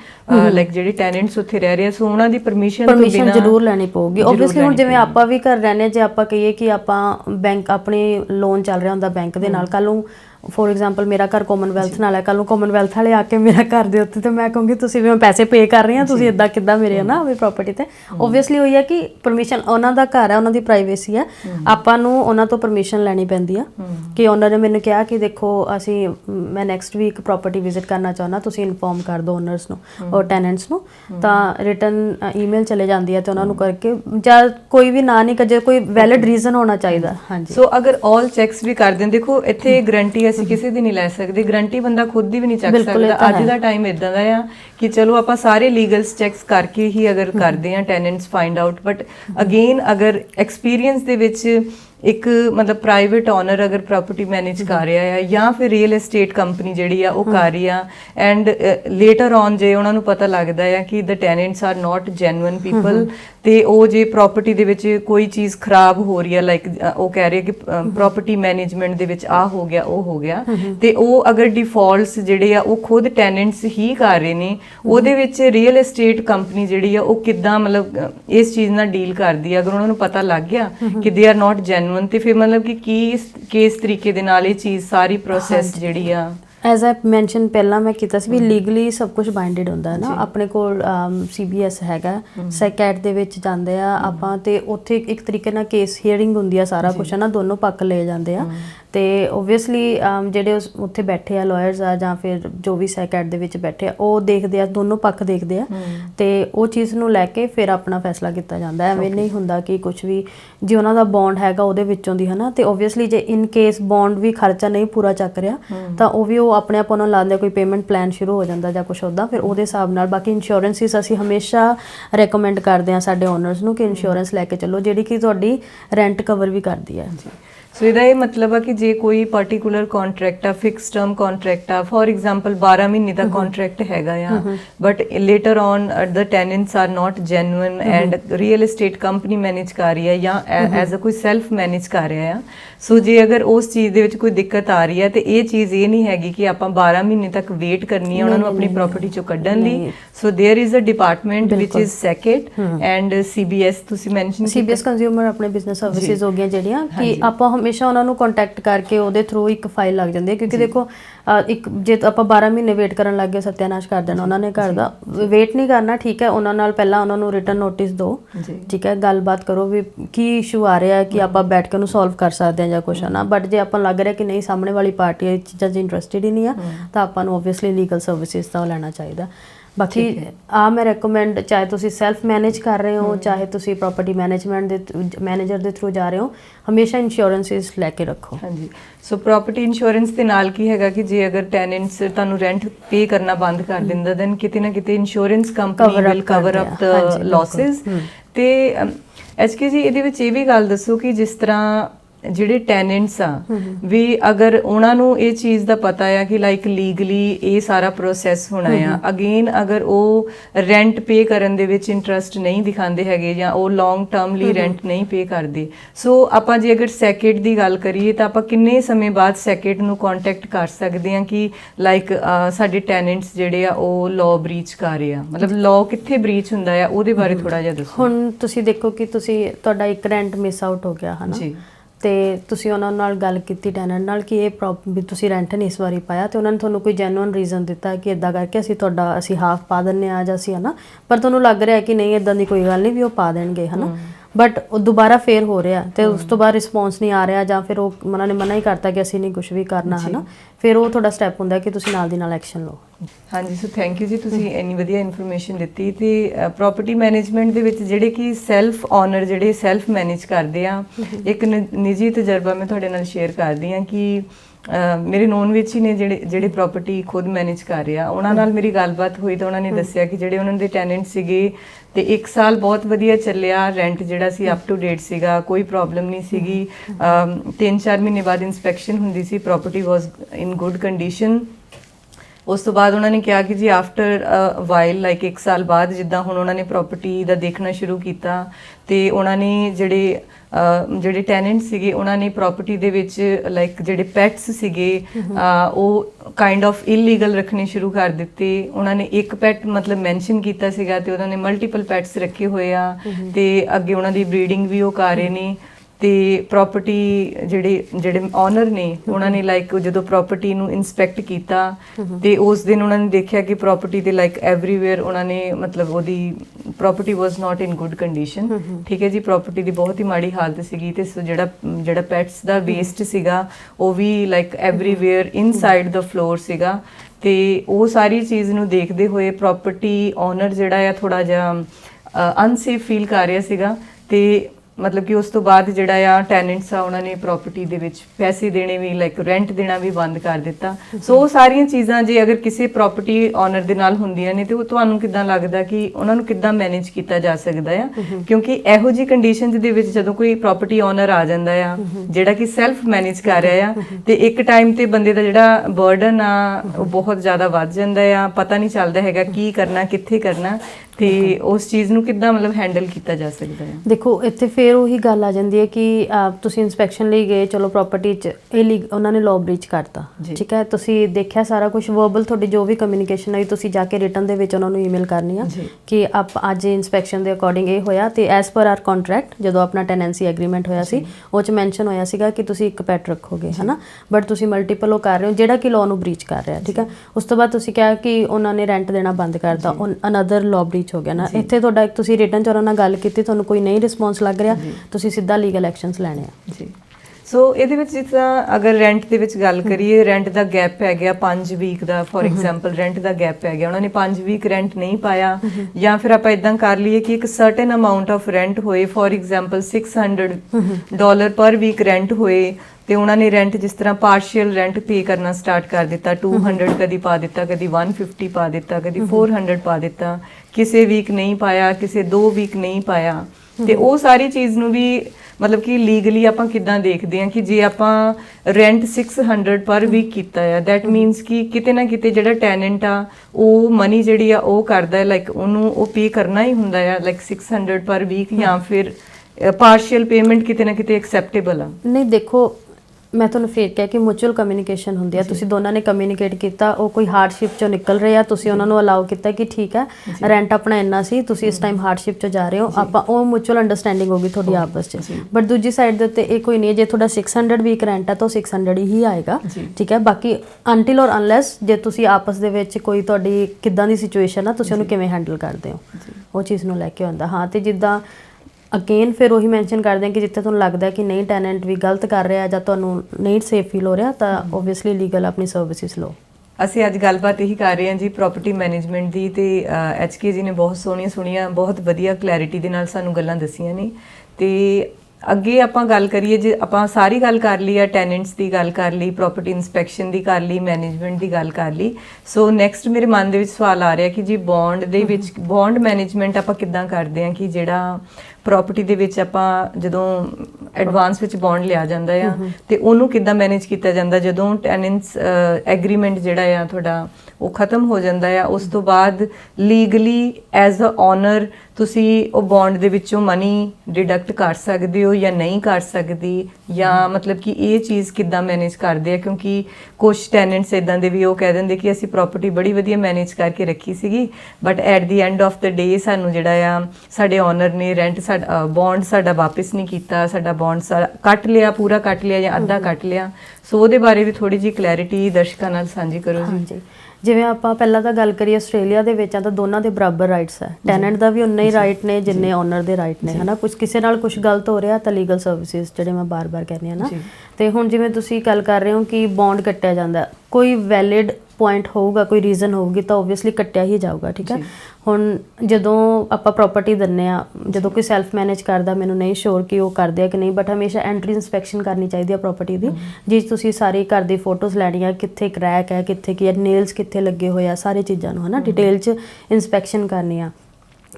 A: ਲਾਈਕ ਜਿਹੜੇ ਟੈਨੈਂਟਸ ਉੱਥੇ ਰਹਿ ਰਹੇ ਆ ਸੋ ਉਹਨਾਂ ਦੀ ਪਰਮਿਸ਼ਨ ਤੋਂ
B: ਪਰਮਿਸ਼ਨ
A: ਬਿਨਾਂ
B: ਜ਼ਰੂਰ ਲੈਣੀ ਪਊਗੀ।
A: ਜ਼ਰੂਰ
B: ਓਬਵੀਅਸਲੀ ਹੁਣ ਜਿਵੇਂ ਆਪਾਂ ਵੀ ਘਰ ਰਹਿੰਦੇ ਹਾਂ, ਜੇ ਆਪਾਂ ਕਹੀਏ ਕਿ ਆਪਾਂ ਬੈਂਕ ਆਪਣੇ ਲੋਨ ਚੱਲ ਰਿਹਾ ਹੁੰਦਾ ਬੈਂਕ ਦੇ ਨਾਲ ਕੱਲ ਨੂੰ ਫੋਰ ਐਗਜ਼ਾਮਪਲ ਮੇਰਾ ਘਰ ਕਾਮਨਵੈਲਥ ਨਾਲ ਹੈ। ਕੱਲ ਨੂੰ ਕਾਮਨਵੈਲਥ ਵਾਲੇ ਆ ਕੇ ਮੇਰਾ ਘਰ ਦੇ ਉੱਤੇ ਤੇ ਮੈਂ ਕਹੂੰਗੀ ਤੁਸੀਂ ਵੀ ਮੈਂ ਪੈਸੇ ਪੇ ਕਰ ਰਹੇ ਆ ਤੁਸੀਂ ਇਦਾਂ ਕਿੱਦਾਂ ਮੇਰੇ ਨਾ ਵੀ ਪ੍ਰਾਪਰਟੀ ਤੇ? ਓਬਵੀਅਸਲੀ ਹੋਈ ਹੈ ਕਿ ਪਰਮਿਸ਼ਨ ਉਹਨਾਂ ਦਾ ਘਰ ਹੈ ਉਹਨਾਂ ਦੀ ਪ੍ਰਾਈਵੇਸੀ ਹੈ। ਆਪਾਂ ਨੂੰ ਉਹਨਾਂ ਤੋਂ ਪਰਮਿਸ਼ਨ ਲੈਣੀ ਪੈਂਦੀ ਆ। ਕਿ ਉਹਨਾਂ ਨੇ ਮੈਨੂੰ ਕਿਹਾ ਕਿ ਦੇਖੋ ਅਸੀਂ ਮੈਂ ਨੈਕਸਟ ਵੀਕ ਪ੍ਰਾਪਰਟੀ ਵਿਜ਼ਿਟ ਕਰਨਾ ਚਾਹੁੰਦਾ ਤੁਸੀਂ ਇਨਫੋਰਮ ਕਰ ਦਿਓ ਓਨਰਸ ਨੂੰ ਔਰ ਟੈਨੈਂਟਸ ਨੂੰ। ਤਾਂ ਰਿਟਨ ਈਮੇਲ ਚਲੇ ਜਾਂਦੀ ਹੈ ਤੇ ਉਹਨਾਂ ਨੂੰ ਕਰਕੇ ਜਾਂ ਕੋਈ ਵੀ ਨਾ ਨਹੀਂ ਕਿ ਕੋਈ ਵੈਲਿਡ ਰੀਜ਼ਨ ਹੋਣਾ ਚਾਹੀਦਾ। ਹਾਂਜੀ।
A: ਸੋ ਅਗਰ ਆਲ ਚੈੱਕਸ ਵੀ ਕਰ ਦੇਣ ਦੇਖੋ ਇੱਥੇ ਗਰੰਟੀ ਅਸੀਂ ਕਿਸੇ ਦੀ ਨਹੀਂ ਲੈ ਸਕਦੇ ਗਰੰਟੀ ਬੰਦਾ ਖੁਦ ਦੀ ਵੀ ਨਹੀਂ ਚੱਕ ਸਕਦਾ। ਅੱਜ। ਦਾ ਟਾਈਮ ਇਦਾਂ ਦਾ ਆ ਕਿ ਚਲੋ ਆਪਾਂ ਸਾਰੇ ਲੀਗਲਸ ਚੈੱਕਸ ਕਰਕੇ ਹੀ ਅਗਰ ਕਰਦੇ ਆ tenants find out but again ਅਗਰ ਐਕਸਪੀਰੀਅੰਸ ਦੇ ਵਿੱਚ ਇੱਕ ਮਤਲਬ ਪ੍ਰਾਈਵੇਟ ਓਨਰ ਅਗਰ ਪ੍ਰਾਪਰਟੀ ਮੈਨੇਜ ਕਰ ਰਿਹਾ ਹੈ ਜਾਂ ਫਿਰ ਰੀਅਲ ਏਸਟੇਟ ਕੰਪਨੀ ਜਿਹੜੀ ਆ ਉਹ ਕਰ ਰਹੀ ਆ ਐਂਡ ਲੇਟਰ ਔਨ ਜੇ ਉਹਨਾਂ ਨੂੰ ਪਤਾ ਲੱਗਦਾ ਆ ਕਿ the tenants are not genuine people ਤੇ ਉਹ ਜੇ ਪ੍ਰਾਪਰਟੀ ਦੇ ਵਿੱਚ ਕੋਈ ਚੀਜ਼ ਖਰਾਬ ਹੋ ਰਹੀ ਹੈ ਲਾਈਕ ਉਹ ਕਹਿ ਰਹੇ ਕਿ ਪ੍ਰਾਪਰਟੀ ਮੈਨੇਜਮੈਂਟ ਦੇ ਵਿੱਚ ਆ ਹੋ ਗਿਆ ਉਹ ਹੋ ਗਿਆ ਤੇ ਉਹ ਅਗਰ ਡਿਫਾਲਟਸ ਜਿਹੜੇ ਆ ਉਹ ਖੁਦ ਟੈਨੈਂਟਸ ਹੀ ਕਰ ਰਹੇ ਨੇ ਉਹਦੇ ਵਿੱਚ ਰੀਅਲ ਏਸਟੇਟ ਕੰਪਨੀ ਜਿਹੜੀ ਆ ਉਹ ਕਿੱਦਾਂ ਮਤਲਬ ਇਸ ਚੀਜ਼ ਨਾਲ ਡੀਲ ਕਰਦੀ ਆ? ਅਗਰ ਉਹਨਾਂ ਨੂੰ ਪਤਾ ਲੱਗ ਗਿਆ ਕਿ ਦੇ ਆਰ ਨਾਟ ਜੈਨੂਇਨ ਤੇ ਫਿਰ ਮਤਲਬ ਕਿ ਕੀ ਕਿਸ ਤਰੀਕੇ ਦੇ ਨਾਲ ਇਹ ਚੀਜ਼ ਸਾਰੀ ਪ੍ਰੋਸੈਸ ਜਿਹੜੀ ਆ
B: ਐਜ਼ ਆਈ ਮੈਂਸ਼ਨ ਪਹਿਲਾਂ ਮੈਂ ਕੀਤਾ ਸੀ ਵੀ ਲੀਗਲੀ ਸਭ ਕੁਝ ਬਾਈਂਡਡ ਹੁੰਦਾ ਹੈ ਨਾ। ਆਪਣੇ ਕੋਲ ਸੀਬੀਐਸ ਹੈਗਾ। ਸੈਕੈਟ ਦੇ ਵਿੱਚ ਜਾਂਦੇ ਆ ਆਪਾਂ ਤੇ ਉੱਥੇ ਇੱਕ ਤਰੀਕੇ ਨਾਲ ਕੇਸ ਹੀਅਰਿੰਗ ਹੁੰਦੀ ਆ ਸਾਰਾ ਕੁਝ ਹੈ ਨਾ? ਦੋਨੋਂ ਪੱਖ ਲਏ ਜਾਂਦੇ ਆ। ਤੇ ਓਬਵੀਅਸਲੀ ਜਿਹੜੇ ਉਸ- ਉੱਥੇ ਬੈਠੇ ਆ ਲਾਇਰਸ ਆ ਜਾਂ ਫਿਰ ਜੋ ਵੀ ਸੈਕੈਟ ਦੇ ਵਿੱਚ ਬੈਠੇ ਆ ਉਹ ਦੇਖਦੇ ਆ ਦੋਨੋਂ ਪੱਖ ਦੇਖਦੇ ਆ। ਤੇ ਉਹ ਚੀਜ਼ ਨੂੰ ਲੈ ਕੇ ਫਿਰ ਆਪਣਾ ਫੈਸਲਾ ਕੀਤਾ ਜਾਂਦਾ। ਐਵੇਂ ਨਹੀਂ ਹੁੰਦਾ ਕਿ ਕੁਝ ਵੀ ਜੇ ਉਹਨਾਂ ਦਾ ਬੌਂਡ ਹੈਗਾ ਉਹਦੇ ਵਿੱਚੋਂ ਦੀ ਹਨਾ? ਤੇ ਓਬਵੀਅਸਲੀ ਜੇ ਇਨ ਕੇਸ ਬੌਂਡ ਵੀ ਖਰਚਾ ਨਹੀਂ ਪੂਰਾ ਚੱਕ ਰਿਹਾ ਤਾਂ ਉਹ ਵੀ ਉਹ ਆਪਣੇ ਆਪ ਉਹਨਾਂ ਲਾਉਂਦੇ ਕੋਈ ਪੇਮੈਂਟ ਪਲਾਨ ਸ਼ੁਰੂ ਹੋ ਜਾਂਦਾ ਜਾਂ ਕੁਝ ਉਦਾਂ ਫਿਰ ਉਹਦੇ ਹਿਸਾਬ ਨਾਲ ਬਾਕੀ ਇੰਸ਼ੋਰੈਂਸਿਸ ਅਸੀਂ ਹਮੇਸ਼ਾ ਰეკਮੈਂਡ ਕਰਦੇ ਆ ਸਾਡੇ ਓਨਰਸ ਨੂੰ ਕਿ ਇੰਸ਼ੋਰੈਂਸ ਲੈ ਕੇ ਚੱਲੋ ਜਿਹੜੀ ਕਿ ਤੁਹਾਡੀ ਰੈਂਟ ਕਵਰ ਵੀ ਕਰਦੀ ਹੈ
A: ਸੋ ਇਹਦਾ ਇਹ ਮਤਲਬ ਆ ਕਿ ਜੇ ਕੋਈ ਪਾਰਟਿਕੂਲਰ ਕੰਟਰੈਕਟ ਆ ਫਿਕਸ ਟਰਮ ਕੰਟਰੈਕਟ ਆ ਫੋਰ ਐਗਜ਼ਾਮਪਲ 12 ਮਹੀਨੇ ਦਾ ਕੰਟਰੈਕਟ ਹੈਗਾ ਆ but later on the tenants are not genuine and real estate company manage ਕਰ ਰਹੀ ਹੈ ਜਾਂ ਐਜ਼ ਅ ਕੋਈ ਸੈਲਫ ਮੈਨੇਜ ਕਰ ਰਿਹਾ ਆ ਸੋ ਜੇ ਅਗਰ ਉਸ ਚੀਜ਼ ਦੇ ਵਿੱਚ ਕੋਈ ਦਿੱਕਤ ਆ ਰਹੀ ਹੈ ਤੇ ਇਹ ਚੀਜ਼ ਇਹ ਨਹੀਂ ਹੈਗੀ ਕਿ ਆਪਾਂ 12 ਮਹੀਨੇ ਤੱਕ ਵੇਟ ਕਰਨੀ ਹੈ ਉਹਨਾਂ ਨੂੰ ਆਪਣੀ ਪ੍ਰਾਪਰਟੀ ਚੋਂ ਕੱਢਣ ਲਈ so there is a department which is sect and CBS ਤੁਸੀਂ ਮੈਂਸ਼ਨ
B: ਸੀਬੀਐਸ ਕੰਜ਼ਿਊਮਰ ਆਪਣੇ ਬਿਜ਼ਨਸ ਸਰਵਿਸਿਜ਼ ਹੋ ਗਈਆਂ ਜਿਹੜੀਆਂ ਕਿ ਆਪਾਂ ਹਮੇਸ਼ਾ ਉਹਨਾਂ ਨੂੰ ਕੰਟੈਕਟ ਕਰਕੇ ਉਹਦੇ ਥਰੂ ਇੱਕ ਫਾਈਲ ਲੱਗ ਜਾਂਦੀ ਹੈ ਕਿਉਂਕਿ ਦੇਖੋ ਅ, ਇੱਕ ਜੇ ਤਾਂ ਆਪਾਂ 12 ਮਹੀਨੇ ਵੇਟ ਕਰਨ ਲੱਗ ਗਏ ਸਤਿਆਨਾਸ਼ ਕਰ ਦੇਣਾ ਉਹਨਾਂ ਨੇ ਘਰ ਦਾ। ਵੇਟ ਨਹੀਂ ਕਰਨਾ ਠੀਕ ਹੈ ਉਹਨਾਂ ਨਾਲ ਪਹਿਲਾਂ ਉਹਨਾਂ ਨੂੰ ਰਿਟਰਨ ਨੋਟਿਸ ਦਿਓ।
A: ਜੀ।
B: ਠੀਕ ਹੈ ਗੱਲਬਾਤ ਕਰੋ ਵੀ ਕੀ ਇਸ਼ੂ ਆ ਰਿਹਾ ਹੈ ਕਿ ਆਪਾਂ ਬੈਠ ਕੇ ਉਹਨੂੰ ਸੋਲਵ ਕਰ ਸਕਦੇ ਹਾਂ ਜਾਂ ਕੁਛ ਹੈ ਨਾ। ਬਟ ਜੇ ਆਪਾਂ ਨੂੰ ਲੱਗ ਰਿਹਾ ਕਿ ਨਹੀਂ ਸਾਹਮਣੇ ਵਾਲੀ ਪਾਰਟੀ ਇਹ ਚੀਜ਼ਾਂ 'ਚ ਇੰਟਰਸਟਿਡ ਹੀ ਨਹੀਂ ਆ ਤਾਂ ਆਪਾਂ ਨੂੰ ਆਬਵੀਅਸਲੀ ਲੀਗਲ ਸਰਵਿਸਿਜ਼ ਦਾ ਉਹ ਲੈਣਾ ਚਾਹੀਦਾ। ਬਾਕੀ। ਆ ਮੈਂ ਰეკਮੈਂਡ ਚਾਹੇ ਤੁਸੀਂ ਸੈਲਫ ਮੈਨੇਜ ਕਰ ਰਹੇ ਹੋ ਚਾਹੇ ਤੁਸੀਂ ਪ੍ਰਾਪਰਟੀ ਮੈਨੇਜਮੈਂਟ ਦੇ ਮੈਨੇਜਰ ਦੇ ਥਰੂ ਜਾ ਰਹੇ ਹੋ ਹਮੇਸ਼ਾ ਇੰਸ਼ੋਰੈਂਸਿਸ ਲੈ ਕੇ ਰੱਖੋ
A: ਹਾਂਜੀ ਸੋ ਪ੍ਰਾਪਰਟੀ ਇੰਸ਼ੋਰੈਂਸ ਦੇ ਨਾਲ ਕੀ ਹੈਗਾ ਕਿ ਜੇ ਅਗਰ ਟੈਨੈਂਟਸ ਤੁਹਾਨੂੰ ਰੈਂਟ ਪੇ ਕਰਨਾ ਬੰਦ ਕਰ ਦਿੰਦਾ ਦੈਨ ਕਿਤੇ ਨਾ ਕਿਤੇ insurance company will
B: cover up.
A: The.
B: Losses.
A: ਤੇ ਐਸਕੇ ਜੀ ਇਹਦੇ ਵਿੱਚ ਇਹ ਵੀ ਗੱਲ ਦੱਸੋ ਕਿ ਜਿਸ ਤਰ੍ਹਾਂ ਜਿਹੜੇ ਟੈਨੈਂਟਸ ਆ ਵੀ ਅਗਰ ਉਹਨਾਂ ਨੂੰ ਇਹ ਚੀਜ਼ ਦਾ ਪਤਾ ਆ ਕਿ ਲਾਈਕ ਲੀਗਲੀ ਇਹ ਸਾਰਾ ਪ੍ਰੋਸੈਸ ਹੋਣਾ ਆ ਅਗੇਨ ਅਗਰ ਉਹ ਰੈਂਟ ਪੇ ਕਰਨ ਦੇ ਵਿੱਚ ਇੰਟਰਸਟ ਨਹੀਂ ਦਿਖਾਉਂਦੇ ਹੈਗੇ ਜਾਂ ਉਹ ਲੌਂਗ ਟਰਮ ਲਈ ਰੈਂਟ ਨਹੀਂ ਪੇ ਕਰਦੇ ਸੋ ਆਪਾਂ ਜੇ ਅਗਰ ਸੈਕਿਟ ਦੀ ਗੱਲ ਕਰੀਏ ਤਾਂ ਆਪਾਂ ਕਿੰਨੇ ਸਮੇਂ ਬਾਅਦ ਸੈਕਿਟ ਨੂੰ ਕੰਟੈਕਟ ਕਰ ਸਕਦੇ ਹਾਂ ਕਿ ਲਾਈਕ ਸਾਡੇ ਟੈਨੈਂਟਸ ਜਿਹੜੇ ਆ ਉਹ ਲਾਅ ਬ੍ਰੀਚ ਕਰ ਰਹੇ ਆ? ਮਤਲਬ ਲਾਅ ਕਿੱਥੇ ਬ੍ਰੀਚ ਹੁੰਦਾ ਆ? ਉਹਦੇ ਬਾਰੇ ਥੋੜਾ ਜਿਹਾ ਦੱਸੋ।
B: ਹੁਣ ਤੁਸੀਂ ਦੇਖੋ ਕਿ ਤੁਸੀਂ ਤੁਹਾਡਾ ਇੱਕ ਰੈਂਟ ਮਿਸ ਆਊਟ ਹੋ ਗਿਆ ਹਨਾ?
A: ਜੀ।
B: ਤੇ ਤੁਸੀਂ ਉਹਨਾਂ ਨਾਲ ਗੱਲ ਕੀਤੀ ਟੈਨੈਂਟ ਨਾਲ ਕਿ ਇਹ ਪ੍ਰੋਬ- ਵੀ ਤੁਸੀਂ ਰੈਂਟ ਨਹੀਂ ਇਸ ਵਾਰੀ ਪਾਇਆ ਤੇ ਉਹਨਾਂ ਨੇ ਤੁਹਾਨੂੰ ਕੋਈ ਜੈਨੂਇਨ ਰੀਜ਼ਨ ਦਿੱਤਾ ਕਿ ਇਦਾਂ ਕਰਕੇ ਅਸੀਂ ਤੁਹਾਡਾ ਅਸੀਂ ਹਾਫ ਪਾ ਦਿੰਨੇ ਆ ਜਾਂ ਅਸੀਂ ਹਨਾ ਪਰ ਤੁਹਾਨੂੰ ਲੱਗ ਰਿਹਾ ਕਿ ਨਹੀਂ ਇਦਾਂ ਦੀ ਕੋਈ ਗੱਲ ਨਹੀਂ ਵੀ ਉਹ ਪਾ ਦੇਣਗੇ ਹਨਾ। ਬਟ ਉਹ ਦੁਬਾਰਾ ਫੇਰ ਹੋ ਰਿਹਾ ਤੇ ਉਸ ਤੋਂ ਬਾਅਦ ਰਿਸਪੌਂਸ ਨਹੀਂ ਆ ਰਿਹਾ ਜਾਂ ਫਿਰ ਉਹ ਉਹਨਾਂ ਨੇ ਮਨਾ ਹੀ ਕਰਤਾ ਕਿ ਅਸੀਂ ਨਹੀਂ ਕੁਝ ਵੀ ਕਰਨਾ। ਹਨਾ। ਫਿਰ ਉਹ ਤੁਹਾਡਾ ਸਟੈਪ ਹੁੰਦਾ ਕਿ ਤੁਸੀਂ ਨਾਲ ਦੀ ਨਾਲ ਐਕਸ਼ਨ ਲਓ।
A: ਹਾਂਜੀ ਸੋ ਥੈਂਕ ਯੂ ਜੀ ਤੁਸੀਂ ਇੰਨੀ ਵਧੀਆ ਇਨਫੋਰਮੇਸ਼ਨ ਦਿੱਤੀ ਤੇ ਪ੍ਰਾਪਰਟੀ ਮੈਨੇਜਮੈਂਟ ਦੇ ਵਿੱਚ ਜਿਹੜੇ ਕਿ ਸੈਲਫ ਓਨਰ ਜਿਹੜੇ ਸੈਲਫ ਮੈਨੇਜ ਕਰਦੇ ਆ ਇੱਕ ਨਿੱਜੀ ਤਜਰਬਾ ਮੈਂ ਤੁਹਾਡੇ ਨਾਲ ਸ਼ੇਅਰ ਕਰਦੀ ਆ ਕਿ ਮੇਰੇ ਨੋਨ ਵਿੱਚ ਹੀ ਨੇ ਜਿਹੜੇ ਜਿਹੜੇ ਪ੍ਰਾਪਰਟੀ ਖੁਦ ਮੈਨੇਜ ਕਰ ਰਿਹਾ। ਉਹਨਾਂ ਨਾਲ ਮੇਰੀ ਗੱਲਬਾਤ ਹੋਈ ਤਾਂ ਉਹਨਾਂ ਨੇ ਦੱਸਿਆ ਕਿ ਜਿਹੜੇ ਉਹਨਾਂ ਦੇ ਟੈਨੈਂਟ ਸੀਗੇ ਤੇ ਇੱਕ ਸਾਲ ਬਹੁਤ ਵਧੀਆ ਚੱਲਿਆ ਰੈਂਟ ਜਿਹੜਾ ਸੀ ਅਪ ਟੂ ਡੇਟ ਸੀਗਾ ਕੋਈ ਪ੍ਰੋਬਲਮ ਨਹੀਂ ਸੀਗੀ। 3-4 ਮਹੀਨੇ ਬਾਅਦ ਇਨਸਪੈਕਸ਼ਨ ਹੁੰਦੀ ਸੀ property was in good condition ਉਸ ਤੋਂ ਬਾਅਦ ਉਹਨਾਂ ਨੇ ਕਿਹਾ ਕਿ ਜੀ ਆਫਟਰ ਵਾਈਲ ਲਾਈਕ ਇੱਕ ਸਾਲ ਬਾਅਦ ਜਿੱਦਾਂ ਹੁਣ ਉਹਨਾਂ ਨੇ ਪ੍ਰਾਪਰਟੀ ਦਾ ਦੇਖਣਾ ਸ਼ੁਰੂ ਕੀਤਾ ਤੇ ਉਹਨਾਂ ਨੇ ਜਿਹੜੇ ਜਿਹੜੇ ਟੈਨੈਂਟ ਸੀਗੇ ਉਹਨਾਂ ਨੇ ਪ੍ਰਾਪਰਟੀ ਦੇ ਵਿੱਚ ਲਾਈਕ ਜਿਹੜੇ ਪੈਟਸ ਸੀਗੇ ਉਹ ਕਾਈਂਡ ਆਫ ਇਲੀਗਲ ਰੱਖਣੇ ਸ਼ੁਰੂ ਕਰ ਦਿੱਤੇ। ਉਹਨਾਂ ਨੇ ਇੱਕ ਪੈਟ ਮਤਲਬ ਮੈਂਸ਼ਨ ਕੀਤਾ ਸੀਗਾ ਤੇ ਉਹਨਾਂ ਨੇ ਮਲਟੀਪਲ ਪੈਟਸ ਰੱਖੇ ਹੋਏ ਆ ਤੇ ਅੱਗੇ ਉਹਨਾਂ ਦੀ ਬਰੀਡਿੰਗ ਵੀ ਉਹ ਕਰ ਰਹੇ ਨੇ। ਤੇ ਪ੍ਰਾਪਰਟੀ ਜਿਹੜੇ ਜਿਹੜੇ ਓਨਰ ਨੇ ਉਹਨਾਂ ਨੇ ਲਾਈਕ ਜਦੋਂ ਪ੍ਰਾਪਰਟੀ ਨੂੰ ਇਨਸਪੈਕਟ ਕੀਤਾ ਤੇ ਉਸ ਦਿਨ ਉਹਨਾਂ ਨੇ ਦੇਖਿਆ ਕਿ ਪ੍ਰਾਪਰਟੀ ਦੇ ਲਾਈਕ ਐਵਰੀਵੇਅਰ ਉਹਨਾਂ ਨੇ ਮਤਲਬ ਉਹਦੀ property was not in good condition ਠੀਕ ਹੈ ਜੀ ਪ੍ਰਾਪਰਟੀ ਦੀ ਬਹੁਤ ਹੀ ਮਾੜੀ ਹਾਲਤ ਸੀਗੀ ਤੇ ਜਿਹੜਾ ਜਿਹੜਾ ਪੈਟਸ ਦਾ ਵੇਸਟ ਸੀਗਾ ਉਹ ਵੀ like everywhere inside the floor ਸੀਗਾ। ਤੇ ਉਹ ਸਾਰੀ ਚੀਜ਼ ਨੂੰ ਦੇਖਦੇ ਹੋਏ ਪ੍ਰਾਪਰਟੀ ਓਨਰ ਜਿਹੜਾ ਆ ਥੋੜਾ ਜਿਹਾ ਅਨਸੇਫ ਫੀਲ ਕਰ ਰਿਹਾ ਸੀਗਾ। ਤੇ ਮਤਲਬ ਕਿ ਉਸ ਤੋਂ ਬਾਅਦ ਜਿਹੜਾ ਆ ਟੈਨੈਂਟਸ ਆ ਉਹਨਾਂ ਨੇ ਪ੍ਰਾਪਰਟੀ ਦੇ ਵਿੱਚ ਪੈਸੇ ਦੇਣੇ ਵੀ ਲਾਈਕ ਰੈਂਟ ਦੇਣਾ ਵੀ ਬੰਦ ਕਰ ਦਿੱਤਾ। ਸੋ ਉਹ ਸਾਰੀਆਂ ਚੀਜ਼ਾਂ ਜੇ ਅਗਰ ਕਿਸੇ ਪ੍ਰਾਪਰਟੀ ਓਨਰ ਦੇ ਨਾਲ ਹੁੰਦੀਆਂ ਨੇ ਤੇ ਉਹ ਤੁਹਾਨੂੰ ਕਿਦਾਂ ਲੱਗਦਾ ਕਿ ਉਹਨਾਂ ਨੂੰ ਕਿਦਾਂ ਮੈਨੇਜ ਕੀਤਾ ਜਾ ਸਕਦਾ ਆ? ਕਿਉਂਕਿ ਇਹੋ ਜੀ ਕੰਡੀਸ਼ਨਸ ਦੇ ਵਿੱਚ ਜਦੋਂ ਕੋਈ ਪ੍ਰਾਪਰਟੀ ਓਨਰ ਆ ਜਾਂਦਾ ਆ ਜਿਹੜਾ ਕਿ ਸੈਲਫ ਮੈਨੇਜ ਕਰ ਰਿਹਾ ਆ ਤੇ ਇੱਕ ਟਾਈਮ ਤੇ ਬੰਦੇ ਦਾ ਜਿਹੜਾ ਬਰਡਨ ਆ ਉਹ ਬਹੁਤ ਜ਼ਿਆਦਾ ਵੱਧ ਜਾਂਦਾ ਆ। ਪਤਾ ਨਹੀਂ ਚੱਲਦਾ ਹੈਗਾ ਕੀ ਕਰਨਾ ਕਿੱਥੇ ਕਰਨਾ। ਤੇ ਉਸ ਚੀਜ਼ ਨੂੰ ਕਿੱਦਾਂ ਮਤਲਬ ਹੈਂਡਲ ਕੀਤਾ ਜਾ ਸਕਦਾ ਹੈ?
B: ਦੇਖੋ ਇੱਥੇ ਫੇਰ ਉਹੀ ਗੱਲ ਆ ਜਾਂਦੀ ਹੈ ਕਿ ਤੁਸੀਂ ਇਨਸਪੈਕਸ਼ਨ ਲਈ ਗਏ ਚਲੋ ਪ੍ਰਾਪਰਟੀ 'ਚ ਇਹ ਉਹਨਾਂ ਨੇ ਲਾਅ ਬ੍ਰੀਚ ਕਰਤਾ। ਠੀਕ ਹੈ? ਤੁਸੀਂ ਦੇਖਿਆ ਸਾਰਾ ਕੁਝ ਵਰਬਲ ਤੁਹਾਡੀ ਜੋ ਵੀ ਕਮਿਊਨੀਕੇਸ਼ਨ ਹੋਈ ਤੁਸੀਂ ਜਾ ਕੇ ਰਿਟਨ ਦੇ ਵਿੱਚ ਉਹਨਾਂ ਨੂੰ ਈਮੇਲ ਕਰਨੀ ਆ। ਕਿ ਆਪ ਅੱਜ ਇਨਸਪੈਕਸ਼ਨ ਦੇ ਅਕੋਰਡਿੰਗ ਇਹ ਹੋਇਆ ਤੇ ਐਸ ਪਰ ਆਰ ਕੰਟਰੈਕਟ ਜਦੋਂ ਆਪਣਾ ਟੈਨੈਂਸੀ ਐਗਰੀਮੈਂਟ ਹੋਇਆ ਸੀ ਉਹ ਚ ਮੈਂਸ਼ਨ ਹੋਇਆ ਸੀਗਾ ਕਿ ਤੁਸੀਂ ਇੱਕ ਪੈਟ ਰੱਖੋਗੇ ਹਨਾ? ਬਟ ਤੁਸੀਂ ਮਲਟੀਪਲ ਉਹ ਕਰ ਰਹੇ ਹੋ ਜਿਹੜਾ ਕਿ ਲਾਅ ਨੂੰ ਬ੍ਰੀਚ ਕਰ ਰਿਹਾ ਠੀਕ ਹੈ? ਉਸ ਤੋਂ ਬਾਅਦ ਤੁਸੀਂ ਕਿਹਾ ਕਿ ਉਹਨਾਂ ਨੇ ਰੈਂਟ ਦੇਣਾ ਬੰਦ ਕਰਤਾ ਅਨਦਰ ਲਾਅ ਬ੍ਰੀਚ ਹੋ ਗਿਆ ਨਾ। ਇੱਥੇ ਤੁਹਾਡਾ ਇੱਕ ਤੁਸੀਂ ਰਿਟਨ ਚ ਉਹਨਾਂ ਨਾਲ ਗੱਲ ਕੀਤੀ ਤੁਹਾਨੂੰ ਕੋਈ ਨਹੀਂ ਰਿਸਪੌਂਸ ਲੱਗ ਰਿਹਾ ਤੁਸੀਂ ਸਿੱਧਾ ਲੀਗਲ ਐਕਸ਼ਨਸ ਲੈਣੇ ਆ।
A: ਜੀ। ਸੋ ਇਹਦੇ ਵਿੱਚ ਜਿਸ ਤਰ੍ਹਾਂ ਅਗਰ ਰੈਂਟ ਦੇ ਵਿੱਚ ਗੱਲ ਕਰੀਏ ਰੈਂਟ ਦਾ ਗੈਪ ਪੈ ਗਿਆ 5 ਵੀਕ ਦਾ ਫੋਰ ਐਗਜ਼ਾਮਪਲ ਰੈਂਟ ਦਾ ਗੈਪ ਪੈ ਗਿਆ। ਉਹਨਾਂ ਨੇ 5 ਵੀਕ ਰੈਂਟ ਨਹੀਂ ਪਾਇਆ। ਜਾਂ ਫਿਰ ਆਪਾਂ ਇਦਾਂ ਕਰ ਲਈਏ ਕਿ ਇੱਕ ਸਰਟਨ ਅਮਾਉਂਟ ਆਫ ਰੈਂਟ ਹੋਏ for example 600 dollar per week rent ਹੋਏ ਤੇ ਉਹਨਾਂ ਨੇ ਰੈਂਟ ਜਿਸ ਤਰ੍ਹਾਂ ਪਾਰਸ਼ੀਅਲ ਰੈਂਟ ਪੇ ਕਰਨਾ ਸਟਾਰਟ ਕਰ ਦਿੱਤਾ। 200 ਕਦੀ ਪਾ ਦਿੱਤਾ ਕਦੀ 150 ਪਾ ਦਿੱਤਾ ਕਦੀ 400 ਪਾ ਦਿੱਤਾ। ਕਿਸੇ ਵੀਕ ਨਹੀਂ ਪਾਇਆ ਕਿਸੇ ਦੋ ਵੀਕ ਨਹੀਂ ਪਾਇਆ। ਤੇ ਉਹ ਸਾਰੀ ਚੀਜ਼ ਨੂੰ ਵੀ ਮਤਲਬ ਕਿ ਲੀਗਲੀ ਆਪਾਂ ਕਿੱਦਾਂ ਦੇਖਦੇ ਹਾਂ ਕਿ ਜੇ ਆਪਾਂ ਰੈਂਟ 600 ਪਰ ਵੀਕ ਕੀਤਾ ਆ ਦੈਟ ਮੀਨਸ ਕਿ ਕਿਤੇ ਨਾ ਕਿਤੇ ਜਿਹੜਾ ਟੈਨੈਂਟ ਆ ਉਹ ਮਨੀ ਜਿਹੜੀ ਆ ਉਹ ਕਰਦਾ ਹੈ ਲਾਈਕ ਉਹਨੂੰ ਉਹ ਪੇ ਕਰਨਾ ਹੀ ਹੁੰਦਾ ਆ ਲਾਈਕ 600 ਪਰ ਵੀਕ ਜਾਂ ਫਿਰ ਪਾਰਸ਼ੀਅਲ ਪੇਮੈਂਟ ਕਿਤੇ ਨਾ ਕਿਤੇ ਐਕਸੈਪਟੇਬਲ ਆ।
B: ਨਹੀਂ ਦੇਖੋ ਮੈਂ ਤੁਹਾਨੂੰ ਫੇਰ ਕਿਹਾ ਕਿ ਮਿਊਚੁਅਲ ਕਮਿਊਨੀਕੇਸ਼ਨ ਹੁੰਦੀ ਹੈ ਤੁਸੀਂ ਦੋਨਾਂ ਨੇ ਕਮਿਊਨੀਕੇਟ ਕੀਤਾ ਉਹ ਕੋਈ ਹਾਰਡਸ਼ਿਪ ਚੋਂ ਨਿਕਲ ਰਹੇ ਆ। ਤੁਸੀਂ ਉਹਨਾਂ ਨੂੰ ਅਲਾਉ ਕੀਤਾ ਕਿ ਠੀਕ ਹੈ ਰੈਂਟ ਆਪਣਾ ਇੰਨਾ ਸੀ ਤੁਸੀਂ ਇਸ ਟਾਈਮ ਹਾਰਡਸ਼ਿਪ ਚੋਂ ਜਾ ਰਹੇ ਹੋ। ਆਪਾਂ ਉਹ ਮਿਊਚੁਅਲ ਅੰਡਰਸਟੈਂਡਿੰਗ ਹੋਗੀ ਤੁਹਾਡੀ ਆਪਸ ਚ। ਬਟ ਦੂਜੀ ਸਾਈਡ ਦੇ ਉੱਤੇ ਇਹ ਕੋਈ ਨਹੀਂ ਹੈ ਜੇ ਤੁਹਾਡਾ 600 ਵੀਕ ਰੈਂਟ ਹੈ ਤਾਂ ਉਹ 600 ਹੀ ਆਏਗਾ। ਠੀਕ ਹੈ ਬਾਕੀ ਅੰਟਿਲ ਔਰ ਅਨਲੈਸ ਜੇ ਤੁਸੀਂ ਆਪਸ ਦੇ ਵਿੱਚ ਕੋਈ ਤੁਹਾਡੀ ਕਿੱਦਾਂ ਦੀ ਸਿਚੁਏਸ਼ਨ ਆ ਤੁਸੀਂ ਉਹਨੂੰ ਕਿਵੇਂ ਹੈਂਡਲ ਕਰਦੇ ਹੋ? ਉਹ ਚੀਜ਼ ਨੂੰ ਲੈ ਕੇ ਆਉਂਦਾ। ਹਾਂ ਤੇ ਜਿੱਦਾਂ ਅਗੇਨ ਫਿਰ ਉਹੀ ਮੈਂਸ਼ਨ ਕਰਦੇ ਆ ਕਿ ਜਿੱਥੇ ਤੁਹਾਨੂੰ ਲੱਗਦਾ ਕਿ ਨਹੀਂ ਟੈਨੈਂਟ ਵੀ ਗਲਤ ਕਰ ਰਿਹਾ ਜਾਂ ਤੁਹਾਨੂੰ ਨਹੀਂ ਸੇਫ ਫੀਲ ਹੋ ਰਿਹਾ ਤਾਂ ਓਬਵੀਅਸਲੀ ਲੀਗਲ ਆਪਣੀ ਸਰਵਿਸਿਜ਼ ਲਓ।
A: ਅਸੀਂ ਅੱਜ ਗੱਲਬਾਤ ਇਹੀ ਕਰ ਰਹੇ ਹਾਂ ਜੀ ਪ੍ਰਾਪਰਟੀ ਮੈਨੇਜਮੈਂਟ ਦੀ ਤੇ ਐਚਕੇ ਜੀ ਨੇ ਬਹੁਤ ਸੋਹਣੀਆਂ ਸੁਣੀਆਂ ਬਹੁਤ ਵਧੀਆ ਕਲੈਰਿਟੀ ਦੇ ਨਾਲ ਸਾਨੂੰ ਗੱਲਾਂ ਦੱਸੀਆਂ ਨੇ। ਤੇ ਅੱਗੇ ਆਪਾਂ ਗੱਲ ਕਰੀਏ ਜੇ ਆਪਾਂ ਸਾਰੀ ਗੱਲ ਕਰ ਲਈ ਆ ਟੈਨੈਂਟਸ ਦੀ ਗੱਲ ਕਰ ਲਈ ਪ੍ਰਾਪਰਟੀ ਇਨਸਪੈਕਸ਼ਨ ਦੀ ਕਰ ਲਈ ਮੈਨੇਜਮੈਂਟ ਦੀ ਗੱਲ ਕਰ ਲਈ ਸੋ ਨੈਕਸਟ ਮੇਰੇ ਮਨ ਦੇ ਵਿੱਚ ਸਵਾਲ ਆ ਰਿਹਾ ਕਿ ਜੀ ਬੌਂਡ ਦੇ ਵਿੱਚ ਬੌਂਡ ਮੈਨੇਜਮੈਂਟ ਆਪਾਂ ਕਿੱਦਾਂ ਕਰਦੇ ਹਾਂ ਕਿ ਜਿਹੜਾ ਪ੍ਰਾਪਰਟੀ ਦੇ ਵਿੱਚ ਆਪਾਂ ਜਦੋਂ ਐਡਵਾਂਸ ਵਿੱਚ ਬੌਂਡ ਲਿਆ ਜਾਂਦਾ ਆ ਤੇ ਉਹਨੂੰ ਕਿੱਦਾਂ ਮੈਨੇਜ ਕੀਤਾ ਜਾਂਦਾ? ਜਦੋਂ ਟੈਨੈਂਟਸ ਐਗਰੀਮੈਂਟ ਜਿਹੜਾ ਆ ਤੁਹਾਡਾ ਉਹ ਖਤਮ ਹੋ ਜਾਂਦਾ ਆ। ਉਸ ਤੋਂ ਬਾਅਦ ਲੀਗਲੀ ਐਜ਼ ਅ ਓਨਰ ਤੁਸੀਂ ਉਹ ਬੌਂਡ ਦੇ ਵਿੱਚੋਂ ਮਨੀ ਡਿਡਕਟ ਕਰ ਸਕਦੇ ਹੋ ਜਾਂ ਨਹੀਂ ਕਰ ਸਕਦੀ ਜਾਂ ਮਤਲਬ ਕਿ ਇਹ ਚੀਜ਼ ਕਿੱਦਾਂ ਮੈਨੇਜ ਕਰਦੇ ਆ ਕਿਉਂਕਿ ਕੁਝ ਟੈਨੈਂਟਸ ਇਦਾਂ ਦੇ ਵੀ ਉਹ ਕਹਿ ਦਿੰਦੇ ਕਿ ਅਸੀਂ ਪ੍ਰਾਪਰਟੀ ਬੜੀ ਵਧੀਆ ਮੈਨੇਜ ਕਰਕੇ ਰੱਖੀ ਸੀਗੀ but at the end of the day ਸਾਨੂੰ ਜਿਹੜਾ ਆ ਸਾਡੇ ਓਨਰ ਨੇ ਰੈਂਟ ਸਾਡਾ ਬੌਂਡ ਸਾਡਾ ਵਾਪਸ ਨਹੀਂ ਕੀਤਾ ਸਾਡਾ ਬੌਂਡ ਕੱਟ ਲਿਆ ਪੂਰਾ ਕੱਟ ਲਿਆ ਜਾਂ ਅੱਧਾ ਕੱਟ ਲਿਆ। ਸੋ ਉਹਦੇ ਬਾਰੇ ਵੀ ਥੋੜੀ ਜੀ ਕਲੈਰਿਟੀ ਦਰਸ਼ਕਾਂ ਨਾਲ ਸਾਂਝੀ ਕਰੋ ਜੀ।
B: ਹਾਂਜੀ। ਜਿਵੇਂ ਆਪਾਂ ਪਹਿਲਾਂ ਤਾਂ ਗੱਲ ਕਰੀਏ ਆਸਟ੍ਰੇਲੀਆ ਦੇ ਵਿੱਚ ਆ ਤਾਂ ਦੋਨਾਂ ਦੇ ਬਰਾਬਰ ਰਾਈਟਸ ਹੈ ਟੈਨੈਂਟ ਦਾ ਵੀ ਉਨਾ ਹੀ ਰਾਈਟ ਨੇ ਜਿੰਨੇ ਓਨਰ ਦੇ ਰਾਈਟ ਨੇ ਹਨਾ? ਕੁਝ ਕਿਸੇ ਨਾਲ ਕੁਝ ਗਲਤ ਹੋ ਰਿਹਾ ਤਾਂ ਲੀਗਲ ਸਰਵਿਸਿਜ਼ ਜਿਹੜੇ ਮੈਂ ਬਾਰ-ਬਾਰ ਕਹਿੰਦੀ ਆ ਨਾ। ਤੇ ਹੁਣ ਜਿਵੇਂ ਤੁਸੀਂ ਗੱਲ ਕਰ ਰਹੇ ਹੋ ਕਿ ਬੌਂਡ ਕੱਟਿਆ ਜਾਂਦਾ ਕੋਈ ਵੈਲਿਡ ਪੁਆਇੰਟ ਹੋਊਗਾ ਕੋਈ ਰੀਜ਼ਨ ਹੋਊਗੀ ਤਾਂ ਓਬਵੀਅਸਲੀ ਕੱਟਿਆ ਹੀ ਜਾਊਗਾ ਠੀਕ ਹੈ?
A: ਜੀ।
B: ਹੁਣ ਜਦੋਂ ਆਪਾਂ ਪ੍ਰਾਪਰਟੀ ਦਿੰਨੇ ਆ ਜਦੋਂ ਕੋਈ ਸੈਲਫ ਮੈਨੇਜ ਕਰਦਾ ਮੈਨੂੰ ਨਹੀਂ ਸ਼ੋਰ ਕਿ ਉਹ ਕਰਦੇ ਆ ਕਿ ਨਹੀਂ ਬਟ ਹਮੇਸ਼ਾ ਐਂਟਰੀ ਇਨਸਪੈਕਸ਼ਨ ਕਰਨੀ ਚਾਹੀਦੀ ਹੈ ਪ੍ਰਾਪਰਟੀ ਦੀ। 'ਚ ਤੁਸੀਂ ਸਾਰੇ ਘਰ ਦੀ ਫੋਟੋਜ਼ ਲੈਣੀਆਂ ਕਿੱਥੇ ਕ੍ਰੈਕ ਹੈ ਕਿੱਥੇ ਕੀ ਹੈ ਨੇਲਸ ਕਿੱਥੇ ਲੱਗੇ ਹੋਏ ਆ ਸਾਰੇ ਚੀਜ਼ਾਂ ਨੂੰ ਹਨਾ ਡਿਟੇਲ 'ਚ ਇਨਸਪੈਕਸ਼ਨ ਕਰਨੀ ਆ।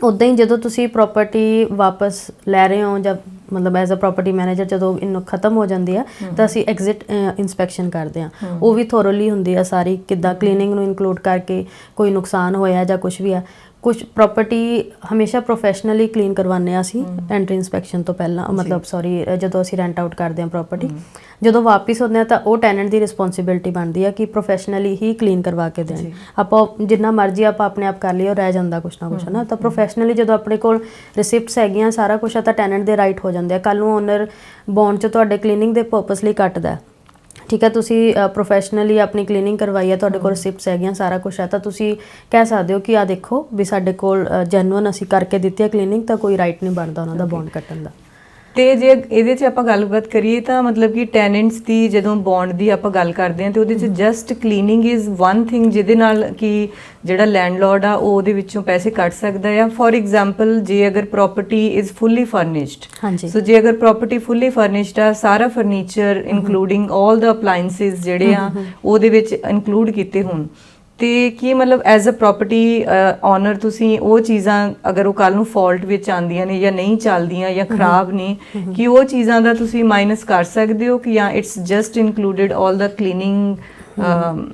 B: ਉਦਾਂ ਹੀ ਜਦੋਂ ਤੁਸੀਂ ਪ੍ਰਾਪਰਟੀ ਵਾਪਸ ਲੈ ਰਹੇ ਹੋ ਜਾਂ ਮਤਲਬ ਐਜ਼ ਅ ਪ੍ਰਾਪਰਟੀ ਮੈਨੇਜਰ ਜਦੋਂ ਇਹਨੂੰ ਖਤਮ ਹੋ ਜਾਂਦੀ ਆ ਤਾਂ ਅਸੀਂ ਐਗਜ਼ਿਟ ਇਨਸਪੈਕਸ਼ਨ ਕਰਦੇ ਆ। ਉਹ ਵੀ ਥੋਰਲੀ ਹੁੰਦੀ ਆ ਸਾਰੀ ਕਿੱਦਾਂ ਕਲੀਨਿੰਗ ਨੂੰ ਇਨਕਲੂਡ ਕਰਕੇ ਕੋਈ ਨੁਕਸਾਨ ਹੋਇਆ ਜਾਂ ਕੁਝ ਵੀ ਆ। ਕੁਝ ਪ੍ਰਾਪਰਟੀ ਹਮੇਸ਼ਾ ਪ੍ਰੋਫੈਸ਼ਨਲੀ ਕਲੀਨ ਕਰਵਾਉਂਦੇ ਆ ਅਸੀਂ ਐਂਟਰੀ ਇਨਸਪੈਕਸ਼ਨ ਤੋਂ ਪਹਿਲਾਂ ਮਤਲਬ ਸੌਰੀ ਜਦੋਂ ਅਸੀਂ ਰੈਂਟ ਆਊਟ ਕਰਦੇ ਆ ਪ੍ਰਾਪਰਟੀ ਜਦੋਂ ਵਾਪਿਸ ਹੁੰਦੇ ਆ ਤਾਂ ਉਹ ਟੈਨੈਂਟ ਦੀ ਰਿਸਪੌਂਸਿਬਿਲਟੀ ਬਣਦੀ ਆ ਕਿ ਪ੍ਰੋਫੈਸ਼ਨਲੀ ਹੀ ਕਲੀਨ ਕਰਵਾ ਕੇ ਦੇਣ। ਆਪਾਂ ਜਿੰਨਾ ਮਰਜ਼ੀ ਆਪਾਂ ਆਪਣੇ ਆਪ ਕਰ ਲਈਏ ਉਹ ਰਹਿ ਜਾਂਦਾ ਕੁਛ ਨਾ ਕੁਛ ਨਾ ਤਾਂ ਪ੍ਰੋਫੈਸ਼ਨਲੀ ਜਦੋਂ ਆਪਣੇ ਕੋਲ ਰਿਸਿਪਟਸ ਹੈਗੀਆਂ ਸਾਰਾ ਕੁਝ ਆ ਤਾਂ ਟੈਨੈਂਟ ਦੇ ਰਾਈਟ ਹੋ ਜਾਂਦੇ ਆ। ਕੱਲ ਨੂੰ ਓਨਰ ਬੌਂਡ 'ਚ ਤੁਹਾਡੇ ਕਲੀਨਿੰਗ ਦੇ ਪਰਪਸ ਲਈ ਕੱਟਦਾ। ਠੀਕ ਹੈ ਤੁਸੀਂ ਪ੍ਰੋਫੈਸ਼ਨਲੀ ਆਪਣੀ ਕਲੀਨਿੰਗ ਕਰਵਾਈ ਹੈ ਤੁਹਾਡੇ ਕੋਲ ਰਿਸਿਪਟਸ ਹੈਗੀਆਂ ਸਾਰਾ ਕੁਝ ਹੈ ਤਾਂ ਤੁਸੀਂ ਕਹਿ ਸਕਦੇ ਹੋ ਕਿ ਆ ਦੇਖੋ ਵੀ ਸਾਡੇ ਕੋਲ ਜੈਨੂਇਨ ਅਸੀਂ ਕਰਕੇ ਦਿੱਤੀ ਹੈ ਕਲੀਨਿੰਗ ਤਾਂ ਕੋਈ ਰਾਈਟ ਨਹੀਂ ਬਣਦਾ ਉਹਨਾਂ ਦਾ ਬੌਂਡ ਕੱਟਣ ਦਾ।
A: ਤੇ ਜੇ ਇਹਦੇ 'ਚ ਆਪਾਂ ਗੱਲਬਾਤ ਕਰੀਏ ਤਾਂ ਮਤਲਬ ਕਿ ਟੈਨੈਂਟਸ ਦੀ ਜਦੋਂ ਬੌਂਡ ਦੀ ਆਪਾਂ ਗੱਲ ਕਰਦੇ ਹਾਂ ਤੇ ਉਹਦੇ 'ਚ just cleaning is one thing ਜਿਹਦੇ ਨਾਲ ਕਿ ਜਿਹੜਾ ਲੈਂਡਲੋਰਡ ਆ ਉਹ ਉਹਦੇ ਵਿੱਚੋਂ ਪੈਸੇ ਕੱਟ ਸਕਦਾ ਆ ਫੋਰ ਐਗਜ਼ਾਮਪਲ ਜੇ ਅਗਰ ਪ੍ਰਾਪਰਟੀ ਇਜ਼ ਫੁੱਲੀ ਫਰਨਿਸ਼ਡ
B: ਹਾਂਜੀ।
A: ਸੋ ਜੇ ਅਗਰ ਪ੍ਰਾਪਰਟੀ ਫੁੱਲੀ ਫਰਨਿਸ਼ਡ ਆ ਸਾਰਾ ਫਰਨੀਚਰ ਇਨਕਲੂਡਿੰਗ 올 ਦਾ ਅਪਲਾਈਐਂਸਸ ਜਿਹੜੇ ਆ ਉਹਦੇ ਵਿੱਚ ਇਨਕਲੂਡ ਕੀਤੇ ਹੋਣ। ਤੇ ਕੀ ਮਤਲਬ ਐਜ਼ ਅ ਪ੍ਰਾਪਰਟੀ ਓਨਰ ਤੁਸੀਂ ਉਹ ਚੀਜ਼ਾਂ ਅਗਰ ਉਹ ਕੱਲ ਨੂੰ ਫਾਲਟ ਵਿੱਚ ਆਉਂਦੀਆਂ ਨੇ ਜਾਂ ਨਹੀਂ ਚੱਲਦੀਆਂ ਜਾਂ ਖਰਾਬ ਨੇ ਕਿ ਉਹ ਚੀਜ਼ਾਂ ਦਾ ਤੁਸੀਂ ਮਾਈਨਸ ਕਰ ਸਕਦੇ ਹੋ ਕਿ ਜਾਂ it's just included 올 the cleaning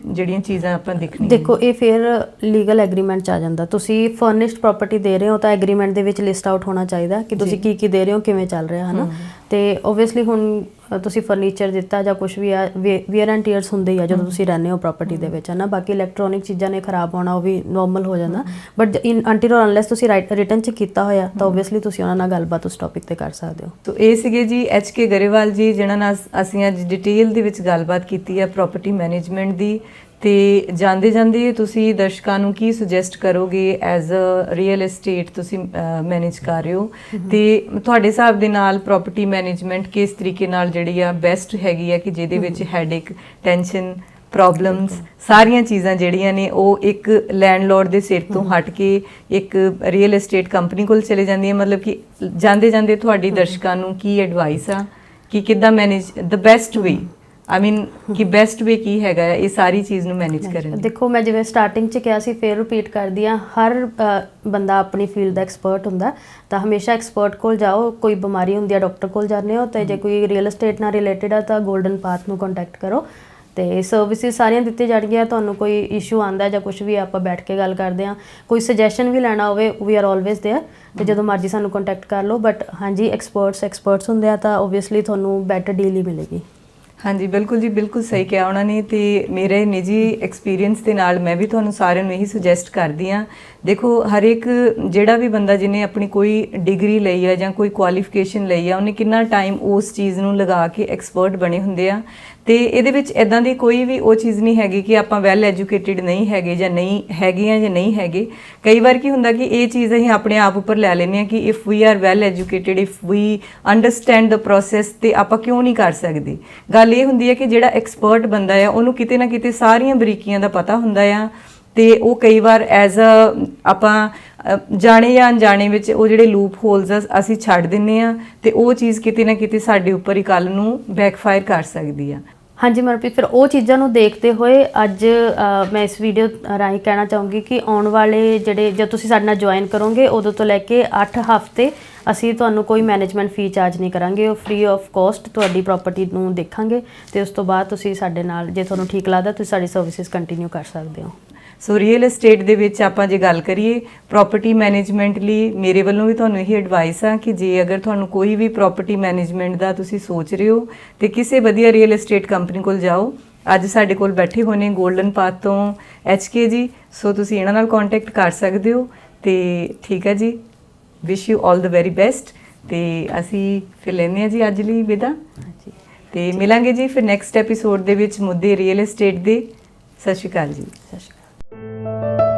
A: ਜਿਹੜੀਆਂ ਚੀਜ਼ਾਂ ਆਪਾਂ ਦੇਖਣੀਆਂ
B: ਦੇਖੋ ਇਹ ਫਿਰ ਲੀਗਲ ਐਗਰੀਮੈਂਟ ਚ ਆ ਜਾਂਦਾ। ਤੁਸੀਂ ਫਰਨਿਸ਼ਡ ਪ੍ਰਾਪਰਟੀ ਦੇ ਰਹੇ ਹੋ ਤਾਂ ਐਗਰੀਮੈਂਟ ਦੇ ਵਿੱਚ ਲਿਸਟ ਆਊਟ ਹੋਣਾ ਚਾਹੀਦਾ ਕਿ ਤੁਸੀਂ ਕੀ ਕੀ ਦੇ ਰਹੇ ਹੋ ਕਿਵੇਂ ਚੱਲ ਰਿਹਾ ਹੈ ਨਾ ਤੇ ਓਬਵੀਅਸਲੀ ਹੁਣ ਤੁਸੀਂ ਫਰਨੀਚਰ ਦਿੱਤਾ ਜਾਂ ਕੁਝ ਵੀ ਆ ਵੇਅਰ ਐਂਡ ਟੀਅਰਸ ਹੁੰਦੇ ਹੀ ਆ ਜਦੋਂ ਤੁਸੀਂ ਰਹਿੰਦੇ ਹੋ ਪ੍ਰਾਪਰਟੀ ਦੇ ਵਿੱਚ ਹੈ ਨਾ ਬਾਕੀ ਇਲੈਕਟ੍ਰੋਨਿਕ ਚੀਜ਼ਾਂ ਨੇ ਖਰਾਬ ਹੋਣਾ ਉਹ ਵੀ ਨਾਰਮਲ ਹੋ ਜਾਂਦਾ। But in until or unless ਤੁਸੀਂ ਰਿਟਰਨ ਚ ਕੀਤਾ ਹੋਇਆ ਤਾਂ ਓਬਵੀਅਸਲੀ ਤੁਸੀਂ ਉਹਨਾਂ ਨਾਲ ਗੱਲਬਾਤ ਉਸ ਟੌਪਿਕ ਤੇ ਕਰ ਸਕਦੇ ਹੋ।
A: ਤੋ ਇਹ ਸੀਗੇ ਜੀ ਐਚ ਕੇ ਗਰੇਵਾਲ ਜੀ ਜਿਨ੍ਹਾਂ ਨਾਲ ਅਸੀਂ ਅੱਜ ਡਿਟੇਲ ਦੇ ਵਿੱਚ ਗੱਲਬਾਤ ਕੀਤੀ ਹੈ ਪ੍ਰਾਪਰਟੀ ਮੈਨੇਜਮੈਂਟ ਦੀ। ਤੇ ਜਾਂਦੇ ਜਾਂਦੇ ਤੁਸੀਂ ਦਰਸ਼ਕਾਂ ਨੂੰ ਕੀ ਸੁਜੈਸਟ ਕਰੋਗੇ ਐਜ਼ ਅ ਰੀਅਲ ਏਸਟੇਟ ਤੁਸੀਂ ਮੈਨੇਜ ਕਰ ਰਹੇ ਹੋ? ਤੇ ਤੁਹਾਡੇ ਹਿਸਾਬ ਦੇ ਨਾਲ ਪ੍ਰਾਪਰਟੀ ਮੈਨੇਜਮੈਂਟ ਕਿਸ ਤਰੀਕੇ ਨਾਲ ਜਿਹੜੀ ਆ ਬੈਸਟ ਹੈਗੀ ਆ ਕਿ ਜਿਹਦੇ ਵਿੱਚ ਹੈਡੇਕ ਟੈਨਸ਼ਨ ਪ੍ਰੋਬਲਮਸ ਸਾਰੀਆਂ ਚੀਜ਼ਾਂ ਜਿਹੜੀਆਂ ਨੇ ਉਹ ਇੱਕ ਲੈਂਡਲੋਰਡ ਦੇ ਸਿਰ ਤੋਂ ਹਟ ਕੇ ਇੱਕ ਰੀਅਲ ਏਸਟੇਟ ਕੰਪਨੀ ਕੋਲ ਚਲੇ ਜਾਂਦੀਆਂ ਮਤਲਬ ਕਿ ਜਾਂਦੇ ਜਾਂਦੇ ਤੁਹਾਡੀ ਦਰਸ਼ਕਾਂ ਨੂੰ ਕੀ ਐਡਵਾਈਸ ਆ? ਕਿ ਕਿੱਦਾਂ ਮੈਨੇਜ ਦ ਬੈਸਟ ਵੇ ਆਈ ਮੀਨ ਕਿ ਬੈਸਟ ਵੇ ਕੀ ਹੈਗਾ ਇਹ ਸਾਰੀ ਚੀਜ਼ ਨੂੰ ਮੈਨੇਜ ਕਰਨ ਦੀ।
B: ਦੇਖੋ ਮੈਂ ਜਿਵੇਂ ਸਟਾਰਟਿੰਗ 'ਚ ਕਿਹਾ ਸੀ ਫੇਰ ਰਿਪੀਟ ਕਰਦੀ ਆ ਹਰ ਬੰਦਾ ਆਪਣੀ ਫੀਲਡ ਦਾ ਐਕਸਪਰਟ ਹੁੰਦਾ ਤਾਂ ਹਮੇਸ਼ਾ ਐਕਸਪਰਟ ਕੋਲ ਜਾਓ ਕੋਈ ਬਿਮਾਰੀ ਹੁੰਦੀ ਆ ਡਾਕਟਰ ਕੋਲ ਜਾਂਦੇ ਹੋ ਤੇ ਜੇ ਕੋਈ ਰੀਅਲ ਏਸਟੇਟ ਨਾਲ ਰਿਲੇਟਡ ਆ ਤਾਂ 골ਡਨ ਪਾਥ ਨੂੰ ਕੰਟੈਕਟ ਕਰੋ। ਤੇ ਸਰਵਿਸਿਜ਼ ਸਾਰੀਆਂ ਦਿੱਤੀ ਜਾਣਗੀਆਂ ਤੁਹਾਨੂੰ ਕੋਈ ਇਸ਼ੂ ਆਂਦਾ ਜਾਂ ਕੁਝ ਵੀ ਆਪਾਂ ਬੈਠ ਕੇ ਗੱਲ ਕਰਦੇ ਆ ਕੋਈ ਸੁਜੈਸ਼ਨ ਵੀ ਲੈਣਾ ਹੋਵੇ ਵੀ ਆਰ ਆਲਵੇਸ देयर ਤੇ ਜਦੋਂ ਮਰਜ਼ੀ ਸਾਨੂੰ ਕੰਟੈਕਟ ਕਰ ਲਓ ਬਟ ਹਾਂਜੀ ਐਕਸਪਰਟਸ ਐਕਸਪਰਟਸ ਹੁੰਦੇ ਆ ਤਾਂ ਆਬਵੀਅਸਲੀ ਤੁਹਾਨੂੰ ਬੈਟਰ ਡੀਲ ਹੀ ਮਿਲੇਗੀ।
A: ਹਾਂਜੀ, ਬਿਲਕੁਲ ਜੀ, ਬਿਲਕੁਲ ਸਹੀ ਕਿਹਾ ਉਹਨਾਂ ਨੇ ਤੇ ਮੇਰੇ ਨਿੱਜੀ ਐਕਸਪੀਰੀਅੰਸ ਦੇ ਨਾਲ ਮੈਂ ਵੀ ਤੁਹਾਨੂੰ ਸਾਰਿਆਂ ਨੂੰ ਇਹੀ ਸੁਜੈਸਟ ਕਰਦੀ ਆ ਦੇਖੋ, ਹਰ ਇੱਕ ਜਿਹੜਾ ਵੀ ਬੰਦਾ ਜਿਹਨੇ ਆਪਣੀ ਕੋਈ ਡਿਗਰੀ ਲਈ ਆ ਜਾਂ ਕੋਈ ਕੁਆਲੀਫਿਕੇਸ਼ਨ ਲਈ ਆ, ਉਹਨੇ ਕਿੰਨਾ ਟਾਈਮ ਉਸ ਚੀਜ਼ ਨੂੰ ਲਗਾ ਕੇ ਐਕਸਪਰਟ ਬਣੇ ਹੁੰਦੇ ਆ। ਤੇ ਇਹਦੇ ਵਿੱਚ ਇਦਾਂ ਦੀ ਕੋਈ ਵੀ ਉਹ ਚੀਜ਼ ਨਹੀਂ ਹੈਗੀ ਕਿ ਆਪਾਂ ਵੈਲ ਐਜੂਕੇਟਿਡ ਨਹੀਂ ਹੈਗੇ ਜਾਂ ਨਹੀਂ ਹੈਗੇ ਆ ਜਾਂ ਨਹੀਂ ਹੈਗੇ। ਕਈ ਵਾਰ ਕੀ ਹੁੰਦਾ ਕਿ ਇਹ ਚੀਜ਼ ਅਸੀਂ ਆਪਣੇ ਆਪ ਉੱਪਰ ਲੈ ਲੈਂਦੇ ਆ ਕਿ if we are well educated if we understand the process ਤੇ ਆਪਾਂ ਕਿਉਂ ਨਹੀਂ ਕਰ ਸਕਦੇ? ਗੱਲ ਇਹ ਹੁੰਦੀ ਹੈ ਕਿ ਜਿਹੜਾ ਐਕਸਪਰਟ ਬੰਦਾ ਆ, ਉਹਨੂੰ ਕਿਤੇ ਨਾ ਕਿਤੇ ਸਾਰੀਆਂ ਬਰੀਕੀਆਂ ਦਾ ਪਤਾ ਹੁੰਦਾ ਆ ਤੇ ਉਹ ਕਈ ਵਾਰ ਐਜ਼ ਅ ਆਪਾਂ ਜਾਣੇ ਜਾਂ ਅਣਜਾਣੇ ਵਿੱਚ ਉਹ ਜਿਹੜੇ ਲੂਪ ਹੋਲਸ ਅਸੀਂ ਛੱਡ ਦਿੰਨੇ ਆ ਤੇ ਉਹ ਚੀਜ਼ ਕਿਤੇ ਨਾ ਕਿਤੇ ਸਾਡੇ ਉੱਪਰ ਹੀ ਕੱਲ ਨੂੰ ਬੈਕਫਾਇਰ ਕਰ ਸਕਦੀ ਆ।
B: ਹਾਂਜੀ ਮਨਪ੍ਰੀਤ, ਫਿਰ ਉਹ ਚੀਜ਼ਾਂ ਨੂੰ ਦੇਖਦੇ ਹੋਏ ਅੱਜ ਮੈਂ ਇਸ ਵੀਡੀਓ ਰਾਹੀਂ ਕਹਿਣਾ ਚਾਹੂੰਗੀ ਕਿ ਆਉਣ ਵਾਲੇ ਜਿਹੜੇ, ਜਦ ਤੁਸੀਂ ਸਾਡੇ ਨਾਲ ਜੁਆਇਨ ਕਰੋਗੇ, ਉਦੋਂ ਤੋਂ ਲੈ ਕੇ 8 ਹਫ਼ਤੇ ਅਸੀਂ ਤੁਹਾਨੂੰ ਕੋਈ ਮੈਨੇਜਮੈਂਟ ਫੀ ਚਾਰਜ ਨਹੀਂ ਕਰਾਂਗੇ, ਉਹ ਫ੍ਰੀ ਆਫ ਕਾਸਟ ਤੁਹਾਡੀ ਪ੍ਰਾਪਰਟੀ ਨੂੰ ਦੇਖਾਂਗੇ ਤੇ ਉਸ ਤੋਂ ਬਾਅਦ ਤੁਸੀਂ ਸਾਡੇ ਨਾਲ, ਜੇ ਤੁਹਾਨੂੰ ਠੀਕ ਲੱਗਦਾ, ਤੁਸੀਂ ਸਾਡੀ ਸਰਵਿਸਿਜ਼ ਕੰਟੀਨਿਊ ਕਰ ਸਕਦੇ ਹੋ।
A: ਸੋ ਰੀਅਲ ਏਸਟੇਟ ਦੇ ਵਿੱਚ ਆਪਾਂ ਜੇ ਗੱਲ ਕਰੀਏ ਪ੍ਰਾਪਰਟੀ ਮੈਨੇਜਮੈਂਟ ਲਈ ਮੇਰੇ ਵੱਲੋਂ ਵੀ ਤੁਹਾਨੂੰ ਇਹ ਐਡਵਾਈਸ ਆ ਕਿ ਜੇ ਅਗਰ ਤੁਹਾਨੂੰ ਕੋਈ ਵੀ ਪ੍ਰਾਪਰਟੀ ਮੈਨੇਜਮੈਂਟ ਦਾ ਤੁਸੀਂ ਸੋਚ ਰਹੇ ਹੋ ਤੇ ਕਿਸੇ ਵਧੀਆ ਰੀਅਲ ਏਸਟੇਟ ਕੰਪਨੀ ਕੋਲ ਜਾਓ ਅੱਜ ਸਾਡੇ ਕੋਲ ਬੈਠੇ ਹੋਏ ਨੇ 골ਡਨ ਪਾਥ ਤੋਂ HK ਜੀ ਸੋ ਤੁਸੀਂ ਇਹਨਾਂ ਨਾਲ ਕੰਟੈਕਟ ਕਰ ਸਕਦੇ ਹੋ ਤੇ ਠੀਕ ਹੈ ਜੀ wish you 올 the very best ਤੇ ਅਸੀਂ ਫਿਰ ਲੈਂਦੇ ਹਾਂ ਜੀ ਅੱਜ ਲਈ ਵਿਦਾ। ਤੇ ਮਿਲਾਂਗੇ ਜੀ ਫਿਰ ਨੈਕਸਟ ਐਪੀਸੋਡ ਦੇ ਵਿੱਚ ਮੁੱਦੇ ਰੀਅਲ ਏਸਟੇਟ ਦੇ। ਸਤਿ ਸ਼੍ਰੀ ਅਕਾਲ ਜੀ।
B: ਸਤਿ ਸ਼੍ਰੀ ਅਕਾਲ। you